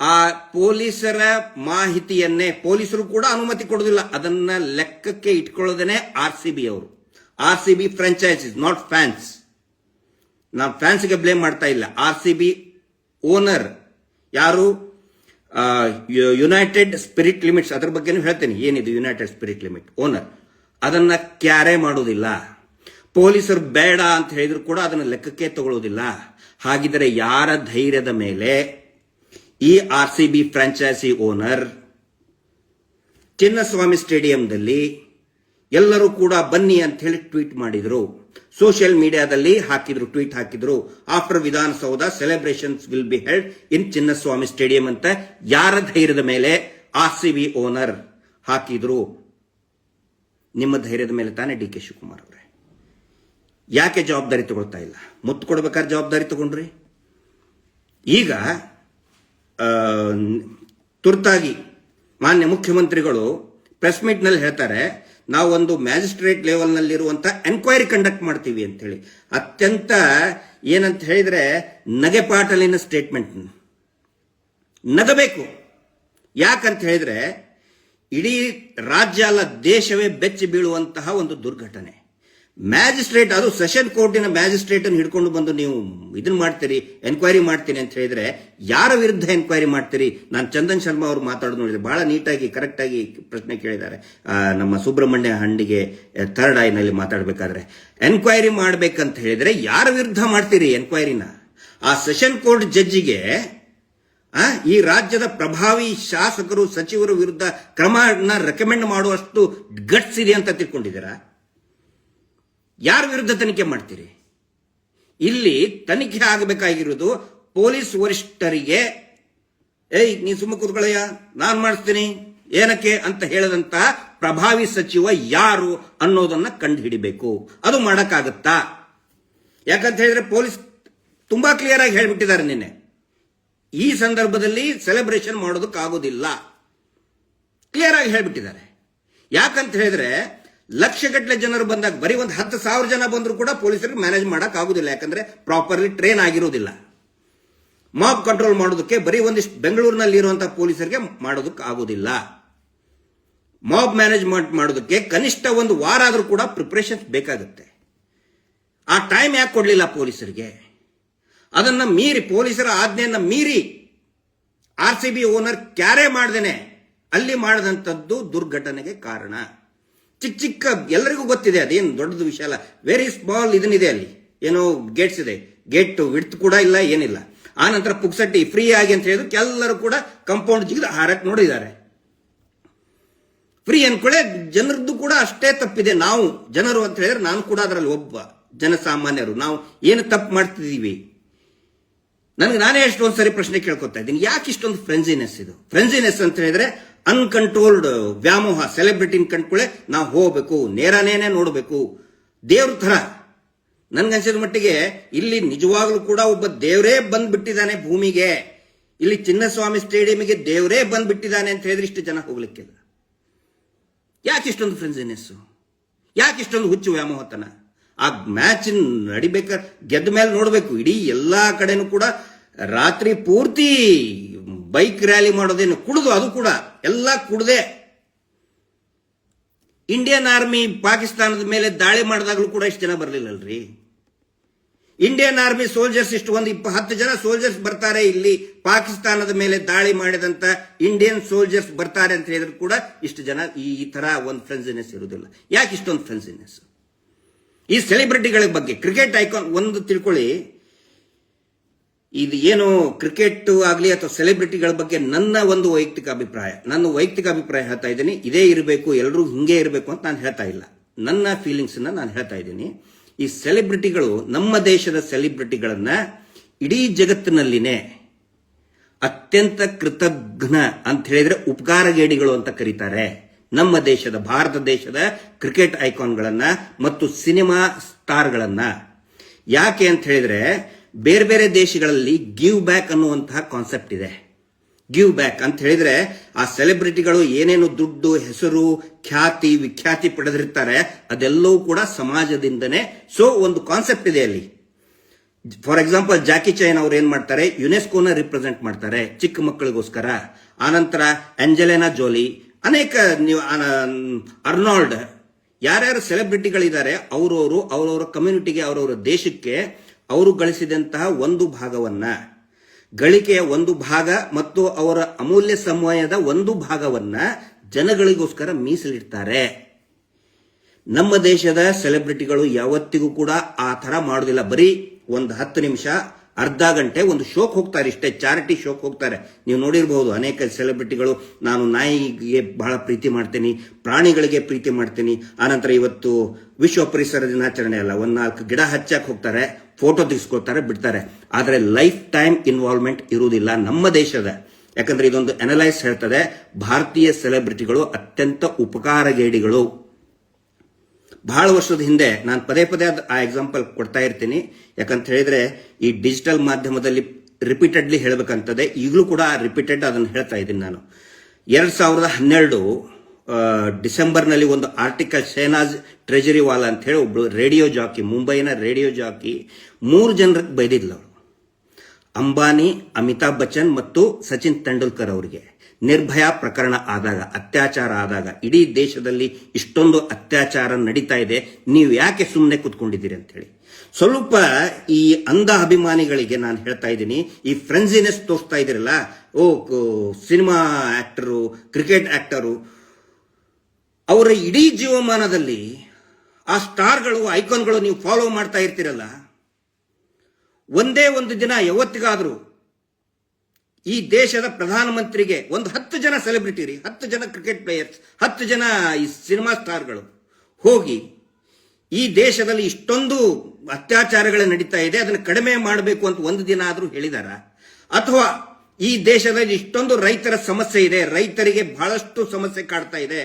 ಆ ಪೊಲೀಸರ ಮಾಹಿತಿಯನ್ನೇ ಪೊಲೀಸರು ಕೂಡ ಅನುಮತಿ ಕೊಡೋದಿಲ್ಲ ಅದನ್ನ ಲೆಕ್ಕಕ್ಕೆ ಇಟ್ಕೊಳ್ಳೋದೇನೆ ಆರ್ ಸಿ ಬಿ ಅವರು. R C B franchises not fans ನಾವು ಫ್ಯಾನ್ಸ್ಗೆ ಬ್ಲೇಮ್ ಮಾಡ್ತಾ ಇಲ್ಲ. ಆರ್ ಸಿ ಬಿ ಓನರ್ ಯಾರು? ಯುನೈಟೆಡ್ ಸ್ಪಿರಿಟ್ ಲಿಮಿಟ್ಸ್ ಅದ್ರ ಬಗ್ಗೆನೂ ಹೇಳ್ತೇನೆ. ಏನಿದೆ ಯುನೈಟೆಡ್ ಸ್ಪಿರಿಟ್ ಲಿಮಿಟ್ ಓನರ್ ಅದನ್ನ ಕ್ಯಾರೆ ಮಾಡೋದಿಲ್ಲ ಪೊಲೀಸರು ಬೇಡ ಅಂತ ಹೇಳಿದ್ರು ಕೂಡ ಅದನ್ನ ಲೆಕ್ಕಕ್ಕೆ ತಗೊಳ್ಳೋದಿಲ್ಲ ಹಾಗಿದ್ರೆ ಯಾರ ಧೈರ್ಯದ ಮೇಲೆ ಈ R C B franchise owner Chinnaswamy ಸ್ಟೇಡಿಯಂನಲ್ಲಿ ಎಲ್ಲರೂ ಕೂಡ ಬನ್ನಿ ಅಂತ ಹೇಳಿ ಟ್ವೀಟ್ ಮಾಡಿದ್ರು. ಸೋಷಿಯಲ್ ಮೀಡಿಯಾದಲ್ಲಿ ಹಾಕಿದ್ರು, ಟ್ವೀಟ್ ಹಾಕಿದ್ರು. After Vidhana Soudha, celebrations will be held in Chinnaswamy stadium ಅಂತ ಯಾರ ಧೈರ್ಯದ ಮೇಲೆ ಆರ್ ಸಿ ಬಿ ಓನರ್ ಹಾಕಿದ್ರು. ನಿಮ್ಮ ಧೈರ್ಯದ ಮೇಲೆ ತಾನೇ ಡಿ ಕೆ ಶಿವಕುಮಾರ್ ಅವರೇ. ಯಾಕೆ ಜವಾಬ್ದಾರಿ ತಗೊಳ್ತಾ ಇಲ್ಲ? ಮುತ್ತು ಕೊಡ್ಬೇಕಾದ್ರೆ ಜವಾಬ್ದಾರಿ ತಗೊಂಡ್ರಿ. ಈಗ ತುರ್ತಾಗಿ ಮಾನ್ಯ ಮುಖ್ಯಮಂತ್ರಿಗಳು ಪ್ರೆಸ್ ಮೀಟ್ನಲ್ಲಿ ಹೇಳ್ತಾರೆ, ನಾವು ಒಂದು ಮ್ಯಾಜಿಸ್ಟ್ರೇಟ್ ಲೆವೆಲ್ನಲ್ಲಿರುವಂಥ ಎನ್ಕ್ವೈರಿ ಕಂಡಕ್ಟ್ ಮಾಡ್ತೀವಿ ಅಂತ ಹೇಳಿ. ಅತ್ಯಂತ ಏನಂತ ಹೇಳಿದ್ರೆ ನಗೆಪಾಟಲಿನ ಸ್ಟೇಟ್ಮೆಂಟ್ ನಗಬೇಕು. ಯಾಕಂತ ಹೇಳಿದ್ರೆ ಇಡೀ ರಾಜ್ಯ ಅಲ್ಲ ದೇಶವೇ ಬೆಚ್ಚಿ ಬೀಳುವಂತಹ ಒಂದು ದುರ್ಘಟನೆ. ಮ್ಯಾಜಿಸ್ಟ್ರೇಟ್, ಅದು ಸೆಷನ್ ಕೋರ್ಟಿನ ಮ್ಯಾಜಿಸ್ಟ್ರೇಟ್ ಅನ್ನು ಹಿಡ್ಕೊಂಡು ಬಂದು ನೀವು ಇದನ್ನ ಮಾಡ್ತೀರಿ, ಎನ್ಕ್ವೈರಿ ಮಾಡ್ತೀನಿ ಅಂತ ಹೇಳಿದ್ರೆ ಯಾರ ವಿರುದ್ಧ ಎನ್ಕ್ವೈರಿ ಮಾಡ್ತೀರಿ? ನಾನು ಚಂದನ್ ಶರ್ಮಾ ಅವರು ಮಾತಾಡೋದು ನೋಡಿದ್ರೆ ಬಹಳ ನೀಟಾಗಿ ಕರೆಕ್ಟ್ ಆಗಿ ಪ್ರಶ್ನೆ ಕೇಳಿದ್ದಾರೆ. ನಮ್ಮ ಸುಬ್ರಹ್ಮಣ್ಯ ಹಂಡಿಗೆ ಥರ್ಡ್ ಐನಲ್ಲಿ ಮಾತಾಡಬೇಕಾದ್ರೆ. ಎನ್ಕ್ವೈರಿ ಮಾಡ್ಬೇಕಂತ ಹೇಳಿದ್ರೆ ಯಾರ ವಿರುದ್ಧ ಮಾಡ್ತೀರಿ ಎನ್ಕ್ವೈರಿನ? ಆ ಸೆಷನ್ ಕೋರ್ಟ್ ಜಡ್ಜಿಗೆ ಈ ರಾಜ್ಯದ ಪ್ರಭಾವಿ ಶಾಸಕರು, ಸಚಿವರ ವಿರುದ್ಧ ಕ್ರಮನ ರೆಕಮೆಂಡ್ ಮಾಡುವಷ್ಟು ಗಟ್ಸ್ ಇದೆ ಅಂತ ತಿಳ್ಕೊಂಡಿದ್ದೀರಾ? ಯಾರ ವಿರುದ್ಧ ತನಿಖೆ ಮಾಡ್ತೀರಿ? ಇಲ್ಲಿ ತನಿಖೆ ಆಗಬೇಕಾಗಿರೋದು ಪೊಲೀಸ್ ವರಿಷ್ಠರಿಗೆ, ಏಯ್ ನೀ ಸುಮ್ಮ ಕೂತ್ಕೊಳ್ಳಯ್ಯ ನಾನು ಮಾಡಿಸ್ತೀನಿ, ಏನಕ್ಕೆ? ಅಂತ ಹೇಳದಂತ ಪ್ರಭಾವಿ ಸಚಿವ ಯಾರು ಅನ್ನೋದನ್ನ ಕಂಡು ಹಿಡಿಬೇಕು ಅದು ಮಾಡಕ್ಕಾಗತ್ತಾ? ಯಾಕಂತ ಹೇಳಿದ್ರೆ ಪೊಲೀಸ್ ತುಂಬಾ ಕ್ಲಿಯರ್ ಆಗಿ ಹೇಳ್ಬಿಟ್ಟಿದ್ದಾರೆ ನಿನ್ನೆ. ಈ ಸಂದರ್ಭದಲ್ಲಿ ಸೆಲೆಬ್ರೇಷನ್ ಮಾಡೋದಕ್ಕಾಗೋದಿಲ್ಲ. ಕ್ಲಿಯರ್ ಆಗಿ ಹೇಳ್ಬಿಟ್ಟಿದ್ದಾರೆ. ಯಾಕಂತ ಹೇಳಿದ್ರೆ ಲಕ್ಷಗಟ್ಟಲೆ ಜನರು ಬಂದಾಗ ಬರೀ ಒಂದು ಹತ್ತು ಸಾವಿರ ಜನ ಬಂದರೂ ಕೂಡ ಪೊಲೀಸರಿಗೆ ಮ್ಯಾನೇಜ್ ಮಾಡಕ್ ಆಗುದಿಲ್ಲ. ಯಾಕಂದ್ರೆ ಪ್ರಾಪರ್ಲಿ ಟ್ರೈನ್ ಆಗಿರೋದಿಲ್ಲ ಮಾಬ್ ಕಂಟ್ರೋಲ್ ಮಾಡೋದಕ್ಕೆ ಬರೀ ಒಂದಿಷ್ಟು ಬೆಂಗಳೂರಿನಲ್ಲಿ ಇರುವಂತಹ ಪೊಲೀಸರಿಗೆ ಮಾಡೋದಕ್ಕೆ ಆಗೋದಿಲ್ಲ. ಮಾಬ್ ಮ್ಯಾನೇಜ್ಮೆಂಟ್ ಮಾಡೋದಕ್ಕೆ ಕನಿಷ್ಠ ಒಂದು ವಾರ ಆದರೂ ಕೂಡ ಪ್ರಿಪರೇಷನ್ಸ್ ಬೇಕಾಗುತ್ತೆ. ಆ ಟೈಮ್ ಯಾಕೆ ಕೊಡಲಿಲ್ಲ ಪೊಲೀಸರಿಗೆ? ಅದನ್ನ ಮೀರಿ, ಪೊಲೀಸರ ಆಜ್ಞೆಯನ್ನ ಮೀರಿ R C B owner care ಮಾಡ್ದೇನೆ. ಅಲ್ಲಿ ಮಾಡಿದಂಥದ್ದು ದುರ್ಘಟನೆಗೆ ಕಾರಣ. ಚಿಕ್ಕ ಚಿಕ್ಕ ಎಲ್ಲರಿಗೂ ಗೊತ್ತಿದೆ, ಅದೇನು ದೊಡ್ಡದು ವಿಷಯ ಅಲ್ಲ. ವೆರಿ ಸ್ಮಾಲ್ ಇದನ್ನಿದೆ ಅಲ್ಲಿ. ಏನೋ ಗೇಟ್ಸ್ ಇದೆ. ಗೇಟ್ ವಿಡ್ತ್ ಕೂಡ ಇಲ್ಲ, ಏನಿಲ್ಲ. ಆ ನಂತರ ಪುಕ್ಸಟ್ಟಿ ಫ್ರೀ ಆಗಿ ಅಂತ ಹೇಳಿದ್ರು. ಎಲ್ಲರೂ ಕೂಡ ಕಂಪೌಂಡ್ ಜಿಗಿದು ಹಾರಕ್ ನೋಡಿದ್ದಾರೆ. ಫ್ರೀ ಅನ್ಕೊಳ್ಳೆ, ಜನರದ್ದು ಕೂಡ ಅಷ್ಟೇ ತಪ್ಪಿದೆ. ನಾವು ಜನರು ಅಂತ ಹೇಳಿದ್ರೆ ನಾನು ಕೂಡ ಅದರಲ್ಲಿ ಒಬ್ಬ ಜನಸಾಮಾನ್ಯರು. ನಾವು ಏನು ತಪ್ಪು ಮಾಡ್ತಿದ್ದೀವಿ? ನನಗೆ ನಾನೇ ಎಷ್ಟೊಂದು ಸರಿ ಪ್ರಶ್ನೆ ಕೇಳ್ಕೊತಾ ಇದ್ದೀನಿ. ಯಾಕೆ ಇಷ್ಟೊಂದು ಫ್ರೆಂಜಿನೆಸ್ ಇದು? ಫ್ರೆಂಜಿನೆಸ್ ಅಂತ ಹೇಳಿದ್ರೆ ಅನ್ಕಂಟ್ರೋಲ್ಡ್ ವ್ಯಾಮೋಹ ಸೆಲೆಬ್ರಿಟಿನ ಕಂಡ್ಕೊಳ್ಳೆ ನಾವು ಹೋಗ್ಬೇಕು, ನೇರನೇನೆ ನೋಡಬೇಕು. ದೇವ್ರ ಥರ. ನನ್ಗನ್ಸಿದ ಮಟ್ಟಿಗೆ ಇಲ್ಲಿ ನಿಜವಾಗ್ಲೂ ಕೂಡ ಒಬ್ಬ ದೇವರೇ ಬಂದ್ಬಿಟ್ಟಿದ್ದಾನೆ ಭೂಮಿಗೆ. ಇಲ್ಲಿ ಚಿನ್ನಸ್ವಾಮಿ ಸ್ಟೇಡಿಯಂಗೆ ದೇವರೇ ಬಂದ್ಬಿಟ್ಟಿದ್ದಾನೆ ಅಂತ ಹೇಳಿದ್ರೆ ಇಷ್ಟು ಜನ ಹೋಗ್ಲಿಕ್ಕಿಲ್ಲ. ಯಾಕೆ ಇಷ್ಟೊಂದು ಫ್ರೆಂಜಿನೆಸ್ ಯಾಕೆ ಇಷ್ಟೊಂದು ಹುಚ್ಚು ವ್ಯಾಮೋಹತನ? ಆ ಮ್ಯಾಚ್ ನಡಿಬೇಕಾದ್ರೆ ಗೆದ್ದ ಮೇಲೆ ನೋಡಬೇಕು. ಇಡೀ ಎಲ್ಲಾ ಕಡೆನೂ ಕೂಡ ರಾತ್ರಿ ಪೂರ್ತಿ ಬೈಕ್ ರ್ಯಾಲಿ ಮಾಡೋದೇನು ಕುಡಿದು ಅದು ಕೂಡ ಎಲ್ಲ ಕುಡ್ದೆ. ಇಂಡಿಯನ್ ಆರ್ಮಿ ಪಾಕಿಸ್ತಾನದ ಮೇಲೆ ದಾಳಿ ಮಾಡಿದಾಗಲೂ ಕೂಡ ಇಷ್ಟು ಜನ ಬರಲಿಲ್ಲಲ್ರಿ. ಇಂಡಿಯನ್ ಆರ್ಮಿ ಸೋಲ್ಜರ್ಸ್ ಇಷ್ಟು ಒಂದು ಇಪ್ಪ ಹತ್ತು ಜನ ಸೋಲ್ಜರ್ಸ್ ಬರ್ತಾರೆ ಇಲ್ಲಿ. ಪಾಕಿಸ್ತಾನದ ಮೇಲೆ ದಾಳಿ ಮಾಡಿದಂತ ಇಂಡಿಯನ್ ಸೋಲ್ಜರ್ಸ್ ಬರ್ತಾರೆ ಅಂತ ಹೇಳಿದ್ರು ಕೂಡ ಇಷ್ಟು ಜನ ಈ ಈ ತರ ಒಂದು ಫ್ರೆಂಡ್ಸಿನೆಸ್ ಇರುವುದಿಲ್ಲ ಯಾಕೆ ಇಷ್ಟೊಂದು ಫ್ರೆಂಡ್ಸಿನೆಸ್ ಈ ಸೆಲೆಬ್ರಿಟಿಗಳ ಬಗ್ಗೆ ಕ್ರಿಕೆಟ್ ಐಕಾನ್ ಒಂದು ತಿಳ್ಕೊಳ್ಳಿ. ಇದು ಏನು ಕ್ರಿಕೆಟ್ ಆಗಲಿ ಅಥವಾ ಸೆಲೆಬ್ರಿಟಿಗಳ ಬಗ್ಗೆ ನನ್ನ ಒಂದು ವೈಯಕ್ತಿಕ ಅಭಿಪ್ರಾಯ. ನನ್ನ ವೈಯಕ್ತಿಕ ಅಭಿಪ್ರಾಯ ಹೇಳ್ತಾ ಇದ್ದೀನಿ. ಇದೇ ಇರಬೇಕು ಎಲ್ಲರೂ ಹಿಂಗೆ ಇರಬೇಕು ಅಂತ ನಾನು ಹೇಳ್ತಾ ಇಲ್ಲ. ನನ್ನ ಫೀಲಿಂಗ್ಸ್ ನಾನು ಹೇಳ್ತಾ ಇದ್ದೀನಿ. ಈ ಸೆಲೆಬ್ರಿಟಿಗಳು ನಮ್ಮ ದೇಶದ ಸೆಲೆಬ್ರಿಟಿಗಳನ್ನ ಇಡೀ ಜಗತ್ತಿನಲ್ಲಿನೇ ಅತ್ಯಂತ ಕೃತಜ್ಞ ಅಂತ ಹೇಳಿದ್ರೆ ಉಪಕಾರಗೇಡಿಗಳು ಅಂತ ಕರೀತಾರೆ. ನಮ್ಮ ದೇಶದ, ಭಾರತ ದೇಶದ ಕ್ರಿಕೆಟ್ ಐಕಾನ್ಗಳನ್ನು ಮತ್ತು ಸಿನಿಮಾ ಸ್ಟಾರ್ಗಳನ್ನು. ಯಾಕೆ ಅಂತ ಹೇಳಿದ್ರೆ, ಬೇರೆ ಬೇರೆ ದೇಶಗಳಲ್ಲಿ ಗಿವ್ ಬ್ಯಾಕ್ ಅನ್ನುವಂತಹ ಕಾನ್ಸೆಪ್ಟ್ ಇದೆ. ಗಿವ್ ಬ್ಯಾಕ್ ಅಂತ ಹೇಳಿದ್ರೆ, ಆ ಸೆಲೆಬ್ರಿಟಿಗಳು ಏನೇನು ದುಡ್ಡು, ಹೆಸರು, ಖ್ಯಾತಿ, ವಿಖ್ಯಾತಿ ಪಡೆದಿರ್ತಾರೆ, ಅದೆಲ್ಲವೂ ಕೂಡ ಸಮಾಜದಿಂದನೇ. ಸೊ ಒಂದು ಕಾನ್ಸೆಪ್ಟ್ ಇದೆ ಅಲ್ಲಿ. ಫಾರ್ ಎಕ್ಸಾಂಪಲ್ ಜಾಕಿ ಚೈನ್ ಅವ್ರು ಏನ್ ಮಾಡ್ತಾರೆ? ಯುನೆಸ್ಕೋನ ರಿಪ್ರೆಸೆಂಟ್ ಮಾಡ್ತಾರೆ ಚಿಕ್ಕ ಮಕ್ಕಳಿಗೋಸ್ಕರ. ಆನಂತರ ಅಂಜೆಲಿನಾ ಜೋಲಿ ಅನೇಕ ನೀವು ಅರ್ನಾಲ್ಡ್, ಯಾರ್ಯಾರು ಸೆಲೆಬ್ರಿಟಿಗಳಿದ್ದಾರೆ, ಅವರವರು, ಅವರವರ ಕಮ್ಯುನಿಟಿಗೆ, ಅವರವರ ದೇಶಕ್ಕೆ ಅವರು ಗಳಿಸಿದಂತಹ ಒಂದು ಭಾಗವನ್ನ. ಗಳಿಕೆಯ ಒಂದು ಭಾಗ ಮತ್ತು ಅವರ ಅಮೂಲ್ಯ ಸಮಯದ ಒಂದು ಭಾಗವನ್ನ ಜನಗಳಿಗೋಸ್ಕರ ಮೀಸಲಿಡ್ತಾರೆ. ನಮ್ಮ ದೇಶದ ಸೆಲೆಬ್ರಿಟಿಗಳು ಯಾವತ್ತಿಗೂ ಕೂಡ ಆ ಥರ ಮಾಡೋದಿಲ್ಲ ಬರೀ ಒಂದು ಹತ್ತು ನಿಮಿಷ ಅರ್ಧ ಗಂಟೆ ಒಂದು ಶೋಕ್ ಹೋಗ್ತಾರೆ ಇಷ್ಟೇ, ಚಾರಿಟಿ ಶೋಕ್ ಹೋಗ್ತಾರೆ. ನೀವು ನೋಡಿರಬಹುದು ಅನೇಕ ಸೆಲೆಬ್ರಿಟಿಗಳು, ನಾನು ನಾಯಿಗೆ ಬಹಳ ಪ್ರೀತಿ ಮಾಡ್ತೀನಿ, ಪ್ರಾಣಿಗಳಿಗೆ ಪ್ರೀತಿ ಮಾಡ್ತೀನಿ. ಆನಂತರ ಇವತ್ತು ವಿಶ್ವ ಪರಿಸರ ದಿನಾಚರಣೆ ಅಲ್ಲ, ಒಂದ್ ನಾಲ್ಕು ಗಿಡ ಹಚ್ಚಕ್ ಹೋಗ್ತಾರೆ, ಫೋಟೋ ತೆಗೆಸ್ಕೊಳ್ತಾರೆ ಬಿಡ್ತಾರೆ. ಆದರೆ ಲೈಫ್ ಟೈಮ್ ಇನ್ವಾಲ್ವ್ಮೆಂಟ್ ಇರುವುದಿಲ್ಲ ನಮ್ಮ ದೇಶದ. ಯಾಕಂದ್ರೆ ಇದೊಂದು ಅನಲೈಸ್ ಹೇಳ್ತದೆ, ಭಾರತೀಯ ಸೆಲೆಬ್ರಿಟಿಗಳು ಅತ್ಯಂತ ಉಪಕಾರಗೇಡಿಗಳು. ಬಹಳ ವರ್ಷದ ಹಿಂದೆ ನಾನು ಪದೇ ಪದೇ ಆ ಎಕ್ಸಾಂಪಲ್ ಕೊಡ್ತಾ ಇರ್ತೀನಿ. ಯಾಕಂತ ಹೇಳಿದ್ರೆ ಈ ಡಿಜಿಟಲ್ ಮಾಧ್ಯಮದಲ್ಲಿ ರಿಪೀಟೆಡ್ಲಿ ಹೇಳಬೇಕಂತದೆ, ಈಗಲೂ ಕೂಡ ರಿಪೀಟೆಡ್ ಅದನ್ನು ಹೇಳ್ತಾ ಇದ್ದೀನಿ ನಾನು. ಎರಡ್ ಸಾವಿರದ ಹನ್ನೆರಡು ಡಿಸೆಂಬರ್ನಲ್ಲಿ ಒಂದು ಆರ್ಟಿಕಲ್ ಶೇನಾಜ್ ಟ್ರೆಜರಿ ವಾಲಾ ಅಂತ ಹೇಳಿ ಒಬ್ಳು ರೇಡಿಯೋ ಜಾಕಿ, ಮುಂಬೈನ ರೇಡಿಯೋ ಜಾಕಿ, ಮೂರು ಜನರಿಗೆ ಬೈದಿದ್ಲು ಅವರು ಅಂಬಾನಿ, ಅಮಿತಾಬ್ ಬಚ್ಚನ್ ಮತ್ತು ಸಚಿನ್ ತೆಂಡೂಲ್ಕರ್ ಅವರಿಗೆ. ನಿರ್ಭಯ ಪ್ರಕರಣ ಆದಾಗ, ಅತ್ಯಾಚಾರ ಆದಾಗ, ಇಡೀ ದೇಶದಲ್ಲಿ ಇಷ್ಟೊಂದು ಅತ್ಯಾಚಾರ ನಡೀತಾ ಇದೆ. ನೀವು ಯಾಕೆ ಸುಮ್ಮನೆ ಕೂತ್ಕೊಂಡಿದ್ದೀರಿ ಅಂತ ಹೇಳಿ ಸ್ವಲ್ಪ ಈ ಅಂಧ ಅಭಿಮಾನಿಗಳಿಗೆ ನಾನು ಹೇಳ್ತಾ ಇದ್ದೀನಿ. ಈ ಫ್ರೆಂಡ್ಸಿನೆಸ್ ತೋರಿಸ್ತಾ ಇದ್ದೀರಲ್ಲ, ಓ ಸಿನಿಮಾ ಆಕ್ಟರು, ಕ್ರಿಕೆಟ್ ಆಕ್ಟರು, ಅವರ ಇಡೀ ಜೀವಮಾನದಲ್ಲಿ ಆ ಸ್ಟಾರ್ಗಳು, ಐಕಾನ್ಗಳು ನೀವು ಫಾಲೋ ಮಾಡ್ತಾ ಇರ್ತೀರಲ್ಲ. ಒಂದೇ ಒಂದು ದಿನ ಯಾವತ್ತಿಗಾದ್ರೂ ಈ ದೇಶದ ಪ್ರಧಾನಮಂತ್ರಿಗೆ ಒಂದು ಹತ್ತು ಜನ ಸೆಲೆಬ್ರಿಟಿ ರೀ, ಹತ್ತು ಜನ ಕ್ರಿಕೆಟ್ ಪ್ಲೇಯರ್ಸ್ ಹತ್ತು ಜನ ಈ ಸಿನಿಮಾ ಸ್ಟಾರ್ಗಳು ಹೋಗಿ ಈ ದೇಶದಲ್ಲಿ ಇಷ್ಟೊಂದು ಅತ್ಯಾಚಾರಗಳು ನಡೀತಾ ಇದೆ, ಅದನ್ನು ಕಡಿಮೆ ಮಾಡಬೇಕು ಅಂತ ಒಂದು ದಿನ ಆದರೂ ಹೇಳಿದಾರ. ಅಥವಾ ಈ ದೇಶದಲ್ಲಿ ಇಷ್ಟೊಂದು ರೈತರ ಸಮಸ್ಯೆ ಇದೆ, ರೈತರಿಗೆ ಬಹಳಷ್ಟು ಸಮಸ್ಯೆ ಕಾಡ್ತಾ ಇದೆ,